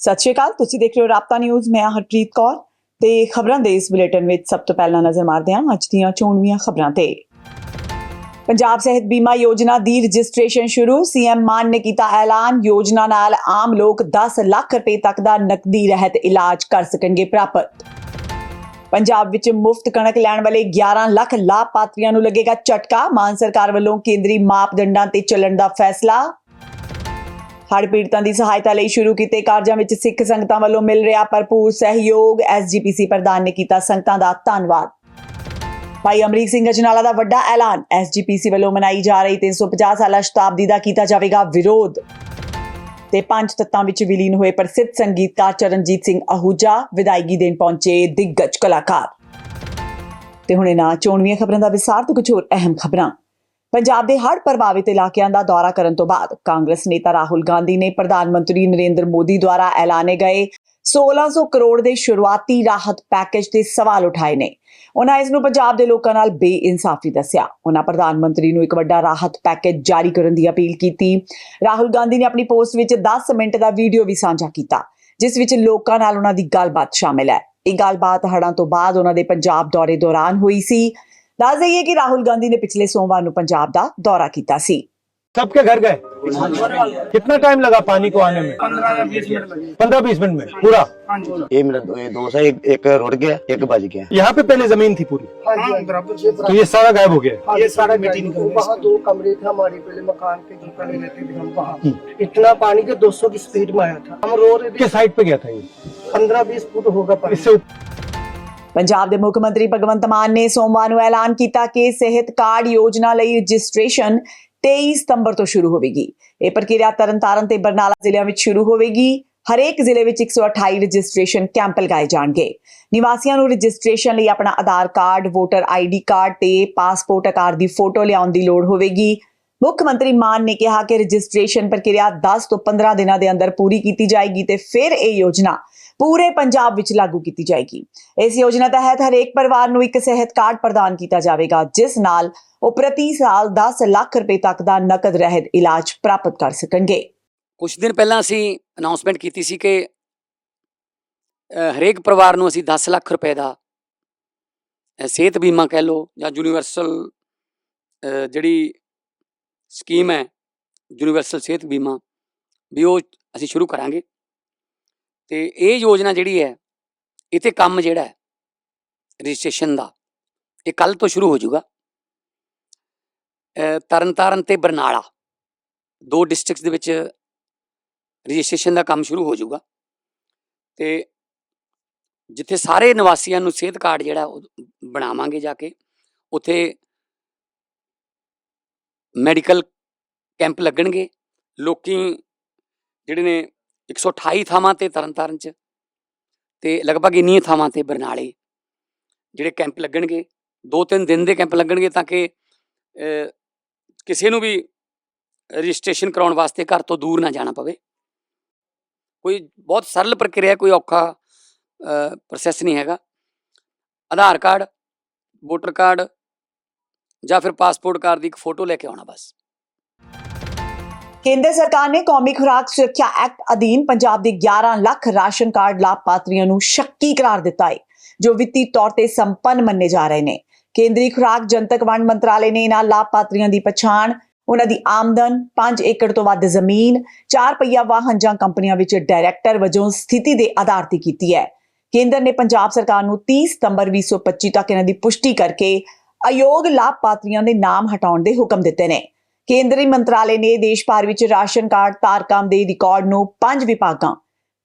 ਸਤਿ ਸ਼੍ਰੀ ਅਕਾਲ, ਤੁਸੀਂ ਦੇਖ ਰਹੇ ਹੋ ਰਾਪਤਾ ਨਿਊਜ਼, ਮੈਂ ਹਰਪ੍ਰੀਤ ਕੌਰ ਤੇ ਖਬਰਾਂ ਦੇ ਇਸ ਬੁਲੇਟਿਨ ਵਿੱਚ ਸਭ ਤੋਂ ਪਹਿਲਾਂ ਨਜ਼ਰ ਮਾਰਦੇ ਹਾਂ ਅੱਜ ਦੀਆਂ ਚੋਣਵੀਆਂ ਖਬਰਾਂ ਤੇ। ਪੰਜਾਬ ਸਿਹਤ ਬੀਮਾ ਯੋਜਨਾ ਦੀ ਰਜਿਸਟ੍ਰੇਸ਼ਨ ਸ਼ੁਰੂ, ਸੀਐਮ ਮਾਨ ਨੇ ਕੀਤਾ ਐਲਾਨ, ਯੋਜਨਾ ਨਾਲ ਆਮ ਲੋਕ 10 ਲੱਖ ਰੁਪਏ ਤੱਕ ਦਾ ਨਕਦੀ ਰਹਿਤ ਇਲਾਜ ਕਰ ਸਕਣਗੇ ਪ੍ਰਾਪਤ। ਪੰਜਾਬ ਵਿੱਚ ਮੁਫਤ ਕਣਕ ਲੈਣ ਵਾਲੇ 11 ਲੱਖ ਲਾਭਪਾਤਰੀਆਂ ਨੂੰ ਲੱਗੇਗਾ ਝਟਕਾ, ਮਾਨ ਸਰਕਾਰ ਵੱਲੋਂ ਕੇਂਦਰੀ ਮਾਪਦੰਡਾਂ ਤੇ ਚੱਲਣ ਦਾ ਫੈਸਲਾ। ਹੜ੍ਹ ਪੀੜਤਾਂ ਦੀ ਸਹਾਇਤਾ ਲਈ ਸ਼ੁਰੂ ਕੀਤੇ ਕਾਰਜਾਂ ਵਿੱਚ ਸਿੱਖ ਸੰਗਤਾਂ ਵੱਲੋਂ ਮਿਲ ਰਿਹਾ ਭਰਪੂਰ ਸਹਿਯੋਗ ਐਸਜੀਪੀਸੀ ਪ੍ਰਧਾਨ ਨੇ ਕੀਤਾ ਸੰਗਤਾਂ ਦਾ ਧੰਨਵਾਦ। ਭਾਈ ਅਮਰੀਕ ਸਿੰਘ ਅਜਨਾਲਾ ਦਾ ਵੱਡਾ ਐਲਾਨ ਐਸਜੀਪੀਸੀ ਵੱਲੋਂ ਮਨਾਈ ਜਾ ਰਹੀ 350 ਸਾਲਾ ਸ਼ਤਾਬਦੀ ਦਾ ਕੀਤਾ ਜਾਵੇਗਾ ਵਿਰੋਧ। ਤੇ ਪੰਜ ਤੱਤਾਂ ਵਿੱਚ ਵਿਲੀਨ ਹੋਏ ਪ੍ਰਸਿੱਧ ਸੰਗੀਤਕਾਰ ਚਰਨਜੀਤ ਸਿੰਘ ਅਹੂਜਾ, ਵਿਦਾਇਗੀ ਦੇਣ ਪਹੁੰਚੇ ਦਿੱਗਜ ਕਲਾਕਾਰ। ਤੇ ਹੁਣੇ ਨਾ ਚੋਣਵੀਆਂ ਖਬਰਾਂ ਦਾ ਵਿਸਾਰ ਤੇ ਕੁਝ ਹੋਰ ਅਹਿਮ ਖਬਰਾਂ। ਪੰਜਾਬ ਦੇ ਹੜ੍ਹ ਪ੍ਰਭਾਵਿਤ ਇਲਾਕਿਆਂ ਦਾ ਦੌਰਾ ਕਰਨ ਤੋਂ ਬਾਅਦ ਕਾਂਗਰਸ ਨੇਤਾ ਰਾਹੁਲ ਗਾਂਧੀ ਨੇ ਪ੍ਰਧਾਨ ਮੰਤਰੀ ਨਰਿੰਦਰ ਮੋਦੀ ਦੁਆਰਾ ਐਲਾਨੇ ਗਏ 1600 ਕਰੋੜ ਦੇ ਸ਼ੁਰੂਆਤੀ ਰਾਹਤ ਪੈਕੇਜ ਤੇ ਸਵਾਲ ਉਠਾਏ ਨੇ। ਉਹਨਾਂ ਇਸ ਨੂੰ ਪੰਜਾਬ ਦੇ ਲੋਕਾਂ ਨਾਲ ਬੇਇਨਸਾਫੀ ਦੱਸਿਆ। ਉਹਨਾਂ ਪ੍ਰਧਾਨ ਮੰਤਰੀ ਨੂੰ ਇੱਕ ਵੱਡਾ ਰਾਹਤ ਪੈਕੇਜ ਜਾਰੀ ਕਰਨ ਦੀ ਅਪੀਲ ਕੀਤੀ। ਰਾਹੁਲ ਗਾਂਧੀ ਨੇ ਆਪਣੀ ਪੋਸਟ ਵਿੱਚ 10 ਮਿੰਟ ਦਾ ਵੀਡੀਓ ਵੀ ਸਾਂਝਾ ਕੀਤਾ, ਜਿਸ ਵਿੱਚ ਲੋਕਾਂ ਨਾਲ ਉਹਨਾਂ ਦੀ ਗੱਲਬਾਤ ਸ਼ਾਮਿਲ ਹੈ। ਇਹ ਗੱਲਬਾਤ ਹੜ੍ਹਾਂ ਤੋਂ ਬਾਅਦ ਉਹਨਾਂ ਦੇ ਪੰਜਾਬ ਦੌਰੇ ਦੌਰਾਨ ਹੋਈ ਸੀ। ਦੱਸ ਦਈਏ ਕਿ ਰਾਹੁਲ ਗਾਂਧੀ ਨੇ ਪਿਛਲੇ ਸੋਮਵਾਰ ਨੂੰ ਪੰਜਾਬ ਦਾ ਦੌਰਾ ਕੀਤਾ ਸੀ सबके घर गए कितना टाइम लगा पानी को आने में पंद्रह या बीस मिनट लगे पंद्रह बीस मिनट में पूरा हाँ जी ये मेरा दो, ये दो से एक, एक रुड़ गया एक बज गया यहाँ पे पहले जमीन थी पूरी हाँ बराबर ये तो ये सारा गायब हो गया ये सारा मिट्टी वो निकल वहाँ दो कमरे थे हमारे पहले मकान के जो पहले रहते थे हम वहाँ इतना पानी के 200 की स्पीड में आया था हम रो रहे थे किस साइड पे गया था ये पंद्रह बीस फुट होगा पानी इससे ऊपर ਪੰਜਾਬ ਦੇ ਮੁੱਖ ਮੰਤਰੀ ਭਗਵੰਤ ਮਾਨ ਨੇ ਸੋਮਵਾਰ ਨੂੰ ਐਲਾਨ ਕੀਤਾ ਕਿ ਸਿਹਤ ਕਾਰਡ ਯੋਜਨਾ ਲਈ ਰਜਿਸਟ੍ਰੇਸ਼ਨ 23 ਸਤੰਬਰ ਤੋਂ ਸ਼ੁਰੂ ਹੋਵੇਗੀ। ਇਹ ਪ੍ਰਕਿਰਿਆ ਤਰਨਤਾਰਨ ਤੇ ਬਰਨਾਲਾ ਜ਼ਿਲ੍ਹਿਆਂ ਵਿੱਚ ਸ਼ੁਰੂ ਹੋਵੇਗੀ। ਹਰੇਕ ਜ਼ਿਲ੍ਹੇ ਵਿੱਚ 128 ਰਜਿਸਟ੍ਰੇਸ਼ਨ ਕੈਂਪ ਲਗਾਏ ਜਾਣਗੇ। ਨਿਵਾਸੀਆਂ ਨੂੰ ਰਜਿਸਟ੍ਰੇਸ਼ਨ ਲਈ ਆਪਣਾ Aadhaar card, voter ID card ਤੇ ਪਾਸਪੋਰਟ ਆਕਾਰ ਦੀ ਫੋਟੋ ਲਿਆਉਣ ਦੀ ਲੋੜ ਹੋਵੇਗੀ। ਮੁੱਖ ਮੰਤਰੀ ਮਾਨ ਨੇ ਕਿਹਾ ਕਿ ਰਜਿਸਟ੍ਰੇਸ਼ਨ ਪ੍ਰਕਿਰਿਆ 10 ਤੋਂ 15 ਦਿਨਾਂ ਦੇ ਅੰਦਰ ਪੂਰੀ ਕੀਤੀ ਜਾਏਗੀ ਤੇ ਫਿਰ ਇਹ ਯੋਜਨਾ ਪੂਰੇ ਪੰਜਾਬ ਵਿੱਚ ਲਾਗੂ ਕੀਤੀ ਜਾਏਗੀ। ਇਸ ਯੋਜਨਾ ਤਹਿਤ ਹਰੇਕ ਪਰਿਵਾਰ ਨੂੰ ਇੱਕ ਸਿਹਤ ਕਾਰਡ ਪ੍ਰਦਾਨ ਕੀਤਾ ਜਾਵੇਗਾ, ਜਿਸ ਨਾਲ ਉਹ ਪ੍ਰਤੀ ਸਾਲ 10 ਲੱਖ ਰੁਪਏ ਤੱਕ ਦਾ ਨਕਦ ਰਹਿਤ ਇਲਾਜ ਪ੍ਰਾਪਤ ਕਰ ਸਕਣਗੇ। ਕੁਝ ਦਿਨ ਪਹਿਲਾਂ ਅਸੀਂ ਅਨਾਉਂਸਮੈਂਟ ਕੀਤੀ ਸੀ ਕਿ ਹਰੇਕ ਪਰਿਵਾਰ ਨੂੰ ਅਸੀਂ 10 ਲੱਖ ਰੁਪਏ ਦਾ ਸਿਹਤ ਬੀਮਾ ਕਹਿ ਲਓ ਜਾਂ ਯੂਨੀਵਰਸਲ ਜਿਹੜੀ ਸਕੀਮ ਹੈ ਯੂਨੀਵਰਸਲ ਸਿਹਤ ਬੀਮਾ, ਵੀ ਉਹ ਅਸੀਂ ਸ਼ੁਰੂ ਕਰਾਂਗੇ। ਤੇ ਇਹ ਯੋਜਨਾ ਜਿਹੜੀ ਹੈ ਇਹ ਤੇ ਕੰਮ ਜਿਹੜਾ ਹੈ, ਰਜਿਸਟ੍ਰੇਸ਼ਨ ਦਾ, ਇਹ ਕੱਲ ਤੋਂ ਸ਼ੁਰੂ ਹੋ ਜਾਊਗਾ। ਤਰਨਤਾਰਨ ਤੇ ਬਰਨਾਲਾ, ਦੋ ਡਿਸਟ੍ਰਿਕਟਸ ਦੇ ਵਿੱਚ ਰਜਿਸਟ੍ਰੇਸ਼ਨ ਦਾ ਕੰਮ ਸ਼ੁਰੂ ਹੋ ਜਾਊਗਾ। ਤੇ ਜਿੱਥੇ ਸਾਰੇ ਨਿਵਾਸੀਆਂ ਨੂੰ ਸਿਹਤ ਕਾਰਡ ਜਿਹੜਾ ਉਹ ਬਣਾਵਾਂਗੇ ਜਾ ਕੇ, ਉੱਥੇ ਮੈਡੀਕਲ ਕੈਂਪ ਲੱਗਣਗੇ। ਲੋਕੀ ਜਿਹੜੇ ਨੇ 128 ਥਾਵਾਂ ਤੇ ਤਰਨਤਾਰਨ ਚ ਤੇ ਲਗਭਗ ਇੰਨੀਆਂ ਥਾਵਾਂ ਤੇ ਬਰਨਾਲੇ, ਜਿਹੜੇ ਕੈਂਪ ਲੱਗਣਗੇ। ਦੋ ਤਿੰਨ ਦਿਨ ਦੇ ਕੈਂਪ ਲੱਗਣਗੇ ਤਾਂ ਕਿ ਕਿਸੇ ਨੂੰ ਵੀ ਰਜਿਸਟ੍ਰੇਸ਼ਨ ਕਰਾਉਣ ਵਾਸਤੇ ਘਰ ਤੋਂ ਦੂਰ ਨਾ ਜਾਣਾ ਪਵੇ। ਕੋਈ ਬਹੁਤ ਸਰਲ ਪ੍ਰਕਿਰਿਆ, ਕੋਈ ਔਖਾ ਪ੍ਰੋਸੈਸ ਨਹੀਂ ਹੈਗਾ। ਆਧਾਰ ਕਾਰਡ, ਵੋਟਰ ਕਾਰਡ ਜਾਂ ਫਿਰ ਪਾਸਪੋਰਟ ਕਾਰਡ ਦੀ ਇੱਕ ਫੋਟੋ ਲੈ ਕੇ ਆਉਣਾ ਬਸ। ਕੇਂਦਰ ਸਰਕਾਰ ਨੇ ਕੌਮੀ ਖੁਰਾਕ ਸੁਰੱਖਿਆ ਐਕਟ ਅਧੀਨ ਪੰਜਾਬ ਦੇ 11 ਲੱਖ ਰਾਸ਼ਨ ਕਾਰਡ ਲਾਭਪਾਤਰੀਆਂ ਨੂੰ ਸ਼ੱਕੀ ਕਰਾਰ ਦਿੱਤਾ ਹੈ ਜੋ ਵਿੱਤੀ ਤੌਰ ਤੇ ਸੰਪੰਨ ਮੰਨੇ ਜਾ ਰਹੇ ਨੇ। ਕੇਂਦਰੀ ਖੁਰਾਕ ਜਨਤਕ ਵੰਡ ਮੰਤਰਾਲੇ ਨੇ ਇਹਨਾਂ ਲਾਭਪਾਤਰੀਆਂ ਦੀ ਪਛਾਣ ਉਹਨਾਂ ਦੀ ਆਮਦਨ 5 ਏਕੜ ਤੋਂ ਵੱਧ ਜ਼ਮੀਨ, ਚਾਰ ਪਹੀਆ ਵਾਹਨ ਜਾਂ ਕੰਪਨੀਆਂ ਵਿੱਚ ਡਾਇਰੈਕਟਰ ਵਜੋਂ ਸਥਿਤੀ ਦੇ ਆਧਾਰ ਤੇ ਕੀਤੀ ਹੈ। ਕੇਂਦਰ ਨੇ ਪੰਜਾਬ ਸਰਕਾਰ ਨੂੰ 30 ਸਤੰਬਰ 2025 ਤੱਕ ਇਹਨਾਂ ਦੀ ਪੁਸ਼ਟੀ ਕਰਕੇ ਅਯੋਗ ਲਾਭਪਾਤਰੀਆਂ ਦੇ ਨਾਮ ਹਟਾਉਣ ਦੇ ਹੁਕਮ ਦਿੱਤੇ ਨੇ। ਕੇਂਦਰੀ ਮੰਤਰਾਲੇ ਨੇ ਦੇਸ਼ ਭਰ ਵਿੱਚ ਰਾਸ਼ਨ ਕਾਰਡ ਧਾਰਕਾਂ ਦੇ ਰਿਕਾਰਡ ਨੂੰ ਪੰਜ ਵਿਭਾਗਾਂ,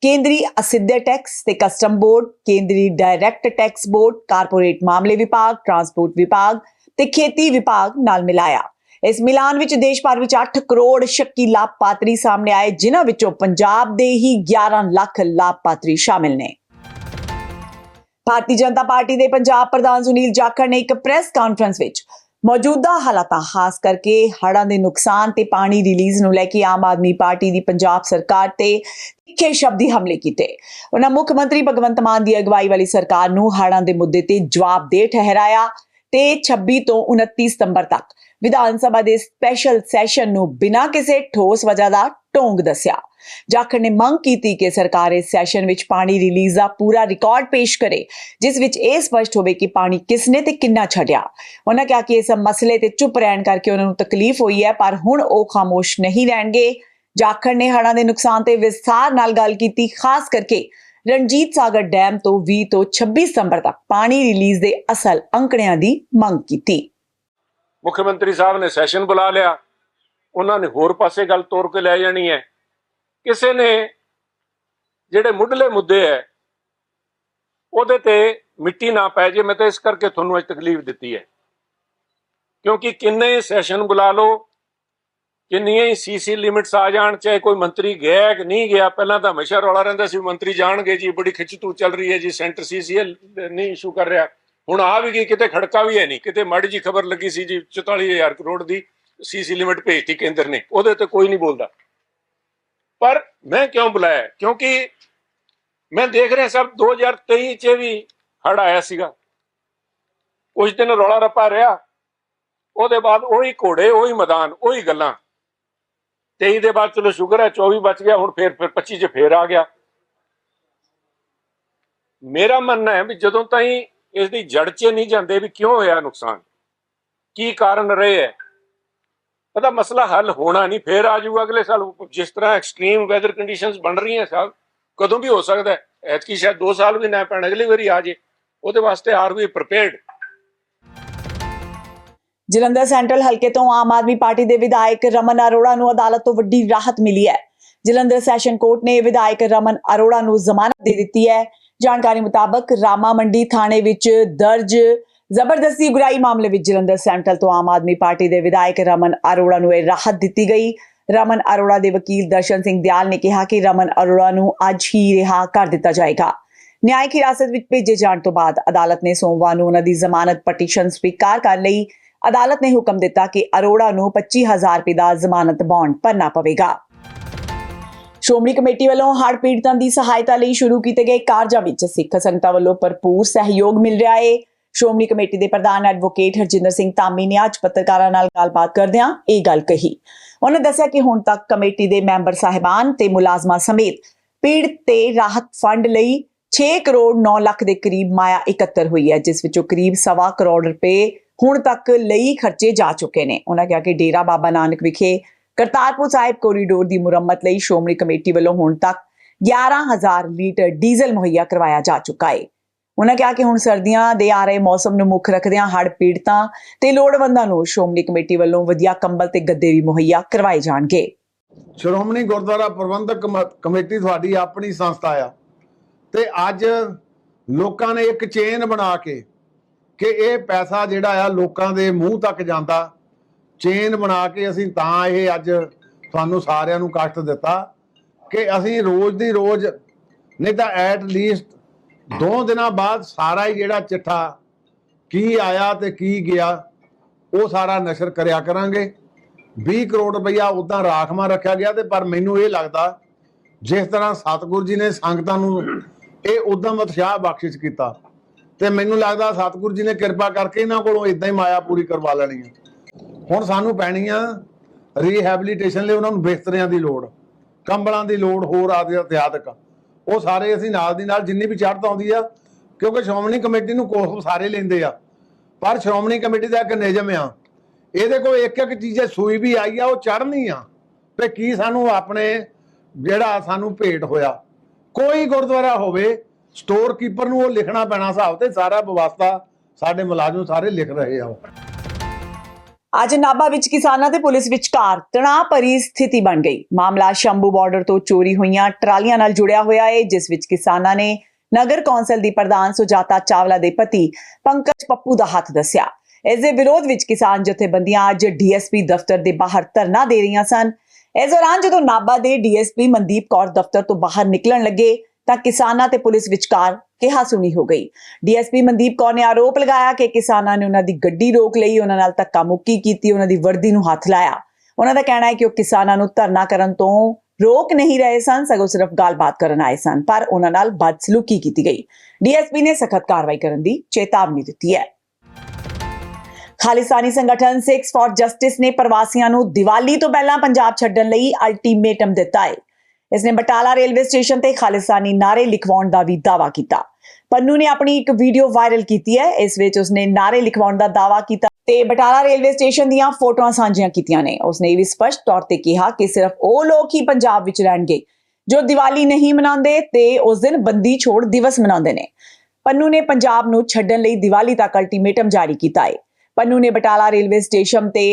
ਕੇਂਦਰੀ ਅਸਿੱਧੇ ਟੈਕਸ ਤੇ ਕਸਟਮ ਬੋਰਡ, ਕੇਂਦਰੀ ਡਾਇਰੈਕਟ ਟੈਕਸ ਬੋਰਡ, ਕਾਰਪੋਰੇਟ ਮਾਮਲੇ ਵਿਭਾਗ, ਟਰਾਂਸਪੋਰਟ ਵਿਭਾਗ ਤੇ ਖੇਤੀ ਵਿਭਾਗ ਨਾਲ ਮਿਲਾਇਆ। ਇਸ ਮਿਲਾਨ ਵਿੱਚ ਦੇਸ਼ ਭਰ ਵਿੱਚ 8 ਕਰੋੜ ਸ਼ੱਕੀ ਲਾਭਪਾਤਰੀ ਸਾਹਮਣੇ ਆਏ, ਜਿਨ੍ਹਾਂ ਵਿੱਚੋਂ ਪੰਜਾਬ ਦੇ ਹੀ 11 ਲੱਖ ਲਾਭਪਾਤਰੀ ਸ਼ਾਮਿਲ ਨੇ। ਭਾਰਤੀ ਜਨਤਾ ਪਾਰਟੀ ਦੇ ਪੰਜਾਬ ਪ੍ਰਧਾਨ ਸੁਨੀਲ ਜਾਖੜ ਨੇ ਇੱਕ ਪ੍ਰੈਸ ਕਾਨਫਰੰਸ ਵਿੱਚ ਮੌਜੂਦਾ ਹਾਲਾਤਾਂ, ਖਾਸ ਕਰਕੇ ਹੜ੍ਹਾਂ ਦੇ ਨੁਕਸਾਨ ਤੇ ਪਾਣੀ ਰਿਲੀਜ਼ ਨੂੰ ਲੈ ਕੇ ਆਮ ਆਦਮੀ ਪਾਰਟੀ ਦੀ ਪੰਜਾਬ ਸਰਕਾਰ ਤੇ ਤਿੱਖੇ ਸ਼ਬਦੀ ਹਮਲੇ ਕੀਤੇ। ਉਹਨਾਂ ਮੁੱਖ ਮੰਤਰੀ ਭਗਵੰਤ ਮਾਨ ਦੀ ਅਗਵਾਈ ਵਾਲੀ ਸਰਕਾਰ ਨੂੰ ਹੜ੍ਹਾਂ ਦੇ ਮੁੱਦੇ ਤੇ ਜਵਾਬਦੇਹ ਠਹਿਰਾਇਆ ਤੇ 26 ਤੋਂ 29 ਸਤੰਬਰ ਤੱਕ ਵਿਧਾਨ ਸਭਾ ਦੇ ਸਪੈਸ਼ਲ ਸੈਸ਼ਨ ਨੂੰ ਬਿਨਾਂ ਕਿਸੇ ਠੋਸ ਵਜ੍ਹਾ ਦਾ ਢੋਂਗ ਦੱਸਿਆ। ਜਾਖੜ ਨੇ ਮੰਗ ਕੀਤੀ ਕਿ ਸਰਕਾਰ ਇਸ ਸੈਸ਼ਨ ਵਿੱਚ ਪਾਣੀ ਰਿਲੀਜ਼ ਦਾ ਪੂਰਾ ਰਿਕਾਰਡ ਪੇਸ਼ ਕਰੇ, ਜਿਸ ਵਿੱਚ ਇਹ ਸਪਸ਼ਟ ਹੋਵੇ ਕਿ ਪਾਣੀ ਕਿਸਨੇ ਤੇ ਕਿੰਨਾ ਛੱਡਿਆ। ਉਹਨਾਂ ਕਿਹਾ ਕਿ ਇਸ ਮਸਲੇ ਤੇ ਚੁੱਪ ਰਹਿਣ ਕਰਕੇ ਉਹਨਾਂ ਨੂੰ ਤਕਲੀਫ ਹੋਈ ਹੈ, ਪਰ ਹੁਣ ਉਹ ਖਾਮੋਸ਼ ਨਹੀਂ ਰਹਿਣਗੇ। ਜਾਖੜ ਨੇ ਹੜ੍ਹਾਂ ਦੇ ਨੁਕਸਾਨ ਤੇ ਵਿਸਥਾਰ ਨਾਲ ਗੱਲ ਕੀਤੀ, ਖਾਸ ਕਰਕੇ ਰਣਜੀਤ ਸਾਗਰ ਡੈਮ ਤੋਂ 20 ਤੋਂ 26 ਸਤੰਬਰ ਤੱਕ ਪਾਣੀ ਰਿਲੀਜ਼ ਦੇ ਅਸਲ ਅੰਕੜਿਆਂ ਦੀ ਮੰਗ ਕੀਤੀ। ਮੁੱਖ ਮੰਤਰੀ ਸਾਹਿਬ ਨੇ ਸੈਸ਼ਨ ਬੁਲਾ ਲਿਆ। ਉਹਨਾਂ ਨੇ ਹੋਰ ਪਾਸੇ ਗੱਲ ਤੋਰ ਕੇ ਲੈ ਜਾਣੀ ਹੈ। ਕਿਸੇ ਨੇ ਜਿਹੜੇ ਮੁੱਢਲੇ ਮੁੱਦੇ ਹੈ ਉਹਦੇ ਤੇ ਮਿੱਟੀ ਨਾ ਪੈ ਜੇ, ਮੈਂ ਤਾਂ ਇਸ ਕਰਕੇ ਤੁਹਾਨੂੰ ਅੱਜ ਤਕਲੀਫ ਦਿੱਤੀ ਹੈ ਕਿਉਂਕਿ ਕਿੰਨੇ ਸੈਸ਼ਨ ਬੁਲਾ ਲਓ, ਕਿੰਨੀਆਂ ਹੀ ਸੀਸੀ ਲਿਮਿਟਸ ਆ ਜਾਣ, ਚਾਹੇ ਕੋਈ ਮੰਤਰੀ ਗਿਆ ਕਿ ਨਹੀਂ ਗਿਆ, ਪਹਿਲਾਂ ਤਾਂ ਹਮੇਸ਼ਾ ਰੌਲਾ ਰਹਿੰਦਾ ਸੀ ਮੰਤਰੀ ਜਾਣਗੇ ਜੀ, ਬੜੀ ਖਿੱਚਤੂ ਚੱਲ ਰਹੀ ਹੈ ਜੀ, ਸੈਂਟਰ ਸੀਸੀਐਲ ਨਹੀਂ ਇਸ਼ੂ ਕਰ ਰਿਹਾ। ਹੁਣ ਆ ਵੀ ਗਈ, ਕਿਤੇ ਖੜਕਾ ਵੀ ਹੈ ਨਹੀਂ, ਕਿਤੇ ਮਾੜੀ ਜੀ ਖਬਰ ਲੱਗੀ ਸੀ ਜੀ 44000 ਕਰੋੜ ਦੀ ਸੀਸੀ ਲਿਮਿਟ ਭੇਜਤੀ ਕੇਂਦਰ ਨੇ, ਉਹਦੇ ਤੇ ਕੋਈ ਨਹੀਂ ਬੋਲਦਾ। ਪਰ ਮੈਂ ਕਿਉਂ ਬੁਲਾਇਆ? ਕਿਉਂਕਿ ਮੈਂ ਦੇਖ ਰਿਹਾ ਸਭ 2023 ਚ ਵੀ ਹੜ ਆਇਆ ਸੀਗਾ। ਕੁਝ ਦਿਨ ਰੌਲਾ ਰੱਪਾ ਰਿਹਾ। ਉਹਦੇ ਬਾਅਦ ਉਹੀ ਘੋੜੇ, ਉਹੀ ਮੈਦਾਨ, ਉਹੀ ਗੱਲਾਂ। 23 ਦੇ ਬਾਅਦ ਚਲੋ ਸ਼ੁਗਰ ਹੈ 24 ਬਚ ਗਿਆ, ਹੁਣ ਫੇਰ, ਫਿਰ 25 ਚ ਫੇਰ ਆ ਗਿਆ। ਮੇਰਾ ਮੰਨਣਾ ਹੈ ਵੀ ਜਦੋਂ ਤਾਈਂ ਇਸ ਦੀ ਜੜ 'ਚ ਨਹੀਂ ਜਾਂਦੇ ਵੀ ਕਿਉਂ ਹੋਇਆ ਨੁਕਸਾਨ? ਕੀ ਕਾਰਨ ਰਹੇ ਹੈ? ਉਹਦਾ ਮਸਲਾ ਹੱਲ ਹੋਣਾ ਨਹੀਂ, ਫੇਰ ਆ ਜਾਊਗਾ ਅਗਲੇ ਸਾਲ। ਜਿਸ ਤਰ੍ਹਾਂ ਐਕਸਟ੍ਰੀਮ ਵੈਦਰ ਕੰਡੀਸ਼ਨਸ ਬਣ ਰਹੀਆਂ ਸਾਹਿਬ ਕਦੋਂ ਵੀ ਹੋ ਸਕਦਾ ਐਤਕੀ ਸ਼ਾਇਦ 2 ਸਾਲ ਵੀ ਨਾ ਪੈਣ, ਅਗਲੀ ਵਾਰੀ ਆ ਜੇ। ਉਹਦੇ ਵਾਸਤੇ are we prepared Jalandhar central ਹਲਕੇ ਤੋਂ ਆਮ ਆਦਮੀ ਪਾਰਟੀ ਦੇ ਵਿਧਾਇਕ ਰਮਨ ਅਰੋੜਾ ਨੂੰ ਅਦਾਲਤ ਤੋਂ ਵੱਡੀ ਰਾਹਤ ਮਿਲੀ ਹੈ। ਜਲੰਧਰ ਸੈਸ਼ਨ ਕੋਰਟ ਨੇ ਵਿਧਾਇਕ ਰਮਨ ਅਰੋੜਾ ਨੂੰ ਜ਼ਮਾਨਤ ਦੇ ਦਿੱਤੀ ਹੈ। ਜਾਣਕਾਰੀ ਮੁਤਾਬਕ ਰਾਮਾ ਮੰਡੀ ਥਾਣੇ ਵਿੱਚ ਦਰਜ ਜ਼ਬਰਦਸਤੀ ਉਗਰਾਈ ਮਾਮਲੇ ਵਿੱਚ ਜਲੰਧਰ ਸੈਂਟਰਲ ਤੋਂ ਆਮ ਆਦਮੀ ਪਾਰਟੀ ਦੇ ਵਿਧਾਇਕ ਰਮਨ ਅਰੋੜਾ ਨੂੰ ਇਹ ਰਾਹਤ ਦਿੱਤੀ ਗਈ। ਰਮਨ ਅਰੋੜਾ ਦੇ ਵਕੀਲ ਦਰਸ਼ਨ ਸਿੰਘ ਦਿਆਲ ਨੇ ਕਿਹਾ ਕਿ ਰਮਨ ਅਰੋੜਾ ਨੂੰ ਅੱਜ ਹੀ ਰਿਹਾ ਕਰ ਦਿੱਤਾ ਜਾਏਗਾ। ਨਿਆਇਕ ਹਿਰਾਸਤ ਵਿੱਚ ਭੇਜੇ ਜਾਣ ਤੋਂ ਬਾਅਦ ਅਦਾਲਤ ਨੇ ਸੋਮਵਾਰ ਨੂੰ ਉਹਨਾਂ ਦੀ ਜ਼ਮਾਨਤ ਪਟੀਸ਼ਨ ਸਵੀਕਾਰ ਕਰ ਲਈ। ਅਦਾਲਤ ਨੇ ਹੁਕਮ ਦਿੱਤਾ ਕਿ ਅਰੋੜਾ ਨੂੰ 25000 ਰੁਪਏ ਦਾ ਜ਼ਮਾਨਤ ਬੌਂਡ ਭਰਨਾ ਪਵੇਗਾ। ਸ਼੍ਰੋਮਣੀ ਕਮੇਟੀ ਵੱਲੋਂ ਹੜ੍ਹ ਪੀੜਤਾਂ ਦੀ ਸਹਾਇਤਾ ਲਈ ਸ਼ੁਰੂ ਕੀਤੇ ਗਏ ਕਾਰਜਾਂ ਵਿੱਚ ਸਿੱਖ ਸੰਗਤਾਂ ਵੱਲੋਂ ਭਰਪੂਰ ਸਹਿਯੋਗ ਮਿਲ ਰਿਹਾ ਹੈ ਸ਼੍ਰੋਮਣੀ ਕਮੇਟੀ ਦੇ ਪ੍ਰਧਾਨ ਐਡਵੋਕੇਟ ਹਰਜਿੰਦਰ ਸਿੰਘ ਧਾਮੀ ਨੇ ਅੱਜ ਪੱਤਰਕਾਰਾਂ ਨਾਲ ਗੱਲਬਾਤ ਕਰਦਿਆਂ ਇਹ ਗੱਲ ਕਹੀ। ਉਹਨਾਂ ਦੱਸਿਆ ਕਿ ਹੁਣ ਤੱਕ ਕਮੇਟੀ ਦੇ ਮੈਂਬਰ ਸਾਹਿਬਾਨ ਤੇ ਮੁਲਾਜ਼ਮਾਂ ਸਮੇਤ ਪੀੜਤ ਤੇ ਰਾਹਤ ਫੰਡ ਲਈ 6 ਕਰੋੜ 9 ਲੱਖ ਦੇ ਕਰੀਬ ਮਾਇਆ ਇਕੱਤਰ ਹੋਈ ਹੈ, ਜਿਸ ਵਿੱਚੋਂ ਕਰੀਬ ਸਵਾ ਕਰੋੜ ਰੁਪਏ ਹੁਣ ਤੱਕ ਲਈ ਖਰਚੇ ਜਾ ਚੁੱਕੇ ਨੇ। ਉਹਨਾਂ ਕਿਹਾ ਕਿ ਡੇਰਾ ਬਾਬਾ ਨਾਨਕ ਵਿਖੇ ਕਰਤਾਰਪੁਰ ਸਾਹਿਬ ਕੋਰੀਡੋਰ ਦੀ ਮੁਰੰਮਤ ਲਈ ਸ਼੍ਰੋਮਣੀ ਕਮੇਟੀ ਵੱਲੋਂ ਹੁਣ ਤੱਕ 11000 ਲੀਟਰ ਡੀਜ਼ਲ ਮੁਹੱਈਆ ਕਰਵਾਇਆ ਜਾ ਚੁੱਕਾ ਹੈ। ਉਹਨਾਂ ਕਿਹਾ ਕਿ ਹੁਣ ਸਰਦੀਆਂ ਦੇ ਆ ਰਹੇ ਮੌਸਮ ਨੂੰ ਮੁੱਖ ਰੱਖਦਿਆਂ ਹੜ੍ਹ ਪੀੜਤਾਂ ਤੇ ਲੋੜਵੰਦਾਂ ਨੂੰ ਸ਼੍ਰੋਮਣੀ ਕਮੇਟੀ ਵੱਲੋਂ ਵਧੀਆ ਕੰਬਲ ਤੇ ਗੱਦੇ ਵੀ ਮੁਹੱਈਆ ਕਰਵਾਏ ਜਾਣਗੇ। ਸ਼੍ਰੋਮਣੀ ਗੁਰਦੁਆਰਾ ਪ੍ਰਬੰਧਕ ਕਮੇਟੀ ਤੁਹਾਡੀ ਆਪਣੀ ਸੰਸਥਾ ਆ। ਤੇ ਅੱਜ ਲੋਕਾਂ ਨੇ ਇੱਕ ਚੇਨ ਬਣਾ ਕੇ ਕਿ ਇਹ ਪੈਸਾ ਜਿਹੜਾ ਆ ਲੋਕਾਂ ਦੇ ਮੂੰਹ ਤੱਕ ਜਾਂਦਾ। ਚੇਨ ਬਣਾ ਕੇ ਅਸੀਂ ਤਾਂ ਇਹ ਅੱਜ ਤੁਹਾਨੂੰ ਸਾਰਿਆਂ ਨੂੰ ਕਸ਼ਟ ਦਿੱਤਾ ਕਿ ਅਸੀਂ ਰੋਜ਼ ਦੀ ਰੋਜ਼ ਨਹੀਂ ਤਾਂ ਐਟ ਲੀਸਟ ਦੋ ਦਿਨਾਂ ਬਾਅਦ ਸਾਰਾ ਹੀ ਜਿਹੜਾ ਚਿੱਠਾ ਕੀ ਆਇਆ ਤੇ ਕੀ ਗਿਆ, ਉਹ ਸਾਰਾ ਨਸ਼ਰ ਕਰਿਆ ਕਰਾਂਗੇ। 20 ਕਰੋੜ ਰੁਪਈਆ ਉਦਾਂ ਰਾਖਵਾਂ ਰੱਖਿਆ ਗਿਆ ਤੇ ਪਰ ਮੈਨੂੰ ਇਹ ਲੱਗਦਾ, ਜਿਸ ਤਰ੍ਹਾਂ ਸਤਿਗੁਰੂ ਜੀ ਨੇ ਸੰਗਤਾਂ ਨੂੰ ਇਹ ਉਦਮ ਉਤਸ਼ਾਹ ਬਖਸ਼ਿਸ਼ ਕੀਤਾ, ਤੇ ਮੈਨੂੰ ਲੱਗਦਾ ਸਤਿਗੁਰੂ ਜੀ ਨੇ ਕਿਰਪਾ ਕਰਕੇ ਇਹਨਾਂ ਕੋਲੋਂ ਇਦਾਂ ਹੀ ਮਾਇਆ ਪੂਰੀ ਕਰਵਾ ਲੈਣੀ ਹੈ। ਹੁਣ ਸਾਨੂੰ ਪੈਣੀ ਆ ਰੀਹੈਬਿਲਿਟੇਸ਼ਨ ਲਈ ਉਹਨਾਂ ਨੂੰ ਬਿਸਤਰਿਆਂ ਦੀ ਲੋੜ, ਕੰਬਲਾਂ ਦੀ ਲੋੜ, ਹੋਰ ਆਦਿ ਇਤਿਆਦਿਕ ਉਹ ਸਾਰੇ ਅਸੀਂ ਨਾਲ ਦੀ ਨਾਲ ਜਿੰਨੀ ਵੀ ਚੜ੍ਹਤ ਆਉਂਦੀ ਆ, ਕਿਉਂਕਿ ਸ਼੍ਰੋਮਣੀ ਕਮੇਟੀ ਨੂੰ ਕੋਸ ਸਾਰੇ ਲੈਂਦੇ ਆ। ਪਰ ਸ਼੍ਰੋਮਣੀ ਕਮੇਟੀ ਦਾ ਇੱਕ ਨਿਯਮ ਆ, ਇਹਦੇ ਕੋਲ ਇੱਕ ਇੱਕ ਚੀਜ਼ੇ ਸੂਈ ਵੀ ਆਈ ਆ, ਉਹ ਚੜ੍ਹਨੀ ਆ ਤੇ ਕੀ ਸਾਨੂੰ ਆਪਣੇ ਜਿਹੜਾ ਸਾਨੂੰ ਭੇਟ ਹੋਇਆ। ਕੋਈ ਗੁਰਦੁਆਰਾ ਹੋਵੇ ਸਟੋਰ ਕੀਪਰ ਨੂੰ ਉਹ ਲਿਖਣਾ ਪੈਣਾ ਹਿਸਾਬ ਤੇ ਸਾਰਾ ਵਿਵਸਥਾ ਸਾਡੇ ਮੁਲਾਜ਼ਮ ਸਾਰੇ ਲਿਖ ਰਹੇ ਆ ਉਹ। ਅੱਜ ਨਾਭਾ ਵਿੱਚ ਕਿਸਾਨਾਂ ਤੇ ਪੁਲਿਸ ਵਿਚਕਾਰ ਤਣਾਅ ਭਰੀ ਸਥਿਤੀ ਬਣ ਗਈ। ਮਾਮਲਾ ਸ਼ੰਭੂ ਬਾਰਡਰ ਤੋਂ ਚੋਰੀ ਹੋਈਆਂ ਟਰਾਲੀਆਂ ਨਾਲ ਜੁੜਿਆ ਹੋਇਆ ਹੈ ਜਿਸ ਵਿੱਚ ਕਿਸਾਨਾਂ ਨੇ ਨਗਰ ਕੌਂਸਲ ਦੀ ਪ੍ਰਧਾਨ ਸੁਜਾਤਾ ਚਾਵਲਾ ਦੇ ਪਤੀ ਪੰਕਜ ਪੱਪੂ ਦਾ ਹੱਥ ਦੱਸਿਆ। ਇਸ ਦੇ ਵਿਰੋਧ ਵਿੱਚ ਕਿਸਾਨ ਜਥੇਬੰਦੀਆਂ ਅੱਜ ਡੀਐਸਪੀ ਦਫ਼ਤਰ ਦੇ ਬਾਹਰ ਧਰਨਾ ਦੇ ਰਹੀਆਂ ਸਨ। ਇਸ ਦੌਰਾਨ ਜਦੋਂ ਨਾਭਾ ਦੇ ਡੀਐਸਪੀ ਮਨਦੀਪ ਕੌਰ ਦਫ਼ਤਰ ਤੋਂ ਬਾਹਰ ਨਿਕਲਣ ਲੱਗੇ ਤਾਂ ਕਿਸਾਨਾਂ ਤੇ ਪੁਲਿਸ ਵਿਚਕਾਰ ਕਿਹਾ ਸੁਣੀ ਹੋ ਗਈ। ਡੀਐਸਪੀ ਮਨਦੀਪ ਕੌਰ ਨੇ ਆਰੋਪ ਲਗਾਇਆ ਕਿ ਕਿਸਾਨਾਂ ਨੇ ਉਹਨਾਂ ਦੀ ਗੱਡੀ ਰੋਕ ਲਈ, ਉਹਨਾਂ ਨਾਲ ਧੱਕਾ ਮੁੱਕੀ ਕੀਤੀ, ਉਹਨਾਂ ਦੀ ਵਰਦੀ ਨੂੰ ਹੱਥ ਲਾਇਆ। ਉਹਨਾਂ ਦਾ ਕਹਿਣਾ ਹੈ ਕਿ ਉਹ ਕਿਸਾਨਾਂ ਨੂੰ ਧਰਨਾ ਕਰਨ ਤੋਂ ਰੋਕ ਨਹੀਂ ਰਹੇ ਸਨ, ਸਗੋਂ ਸਿਰਫ ਗੱਲਬਾਤ ਕਰਨ ਆਏ ਸਨ, ਪਰ ਉਹਨਾਂ ਨਾਲ ਬਦਸਲੂਕੀ ਕੀਤੀ ਗਈ। ਡੀਐਸਪੀ ਨੇ ਸਖਤ ਕਾਰਵਾਈ ਕਰਨ ਦੀ ਚੇਤਾਵਨੀ ਦਿੱਤੀ ਹੈ। ਖਾਲਿਸਤਾਨੀ ਸੰਗਠਨ ਸਿਕਸ ਫਾਰ ਜਸਟਿਸ ਨੇ ਪ੍ਰਵਾਸੀਆਂ ਨੂੰ ਦੀਵਾਲੀ ਤੋਂ ਪਹਿਲਾਂ ਪੰਜਾਬ ਛੱਡਣ ਲਈ ਅਲਟੀਮੇਟਮ ਦਿੱਤਾ ਹੈ। ਇਸ ਨੇ ਬਟਾਲਾ ਰੇਲਵੇ ਸਟੇਸ਼ਨ ਤੇ ਖਾਲਿਸਤਾਨੀ ਨਾਰੇ ਲਿਖਵਾਉਣ ਦਾ ਵੀ ਦਾਅਵਾ ਕੀਤਾ। ਪੰਨੂ ਨੇ ਆਪਣੀ ਇੱਕ ਵੀਡੀਓ ਵਾਇਰਲ ਕੀਤੀ ਹੈ, ਇਸ ਵਿੱਚ ਉਸਨੇ ਨਾਰੇ ਲਿਖਵਾਉਣ ਦਾ ਦਾਅਵਾ ਕੀਤਾ ਤੇ ਬਟਾਲਾ ਰੇਲਵੇ ਸਟੇਸ਼ਨ ਦੀਆਂ ਫੋਟੋਆਂ ਸਾਂਝੀਆਂ ਕੀਤੀਆਂ ਨੇ। ਉਸਨੇ ਇਹ ਵੀ ਸਪਸ਼ਟ ਤੌਰ ਤੇ ਕਿਹਾ ਕਿ ਸਿਰਫ ਉਹ ਲੋਕ ਹੀ ਪੰਜਾਬ ਵਿੱਚ ਰਹਿਣਗੇ ਜੋ ਦੀਵਾਲੀ ਨਹੀਂ ਮਨਾਉਂਦੇ ਤੇ ਉਸ ਦਿਨ ਬੰਦੀ ਛੋੜ ਦਿਵਸ ਮਨਾਉਂਦੇ ਨੇ। ਪੰਨੂ ਨੇ ਪੰਜਾਬ ਨੂੰ ਛੱਡਣ ਲਈ ਦੀਵਾਲੀ ਤੱਕ ਅਲਟੀਮੇਟਮ ਜਾਰੀ ਕੀਤਾ ਹੈ। ਪੰਨੂ ਨੇ ਬਟਾਲਾ ਰੇਲਵੇ ਸਟੇਸ਼ਨ ਤੇ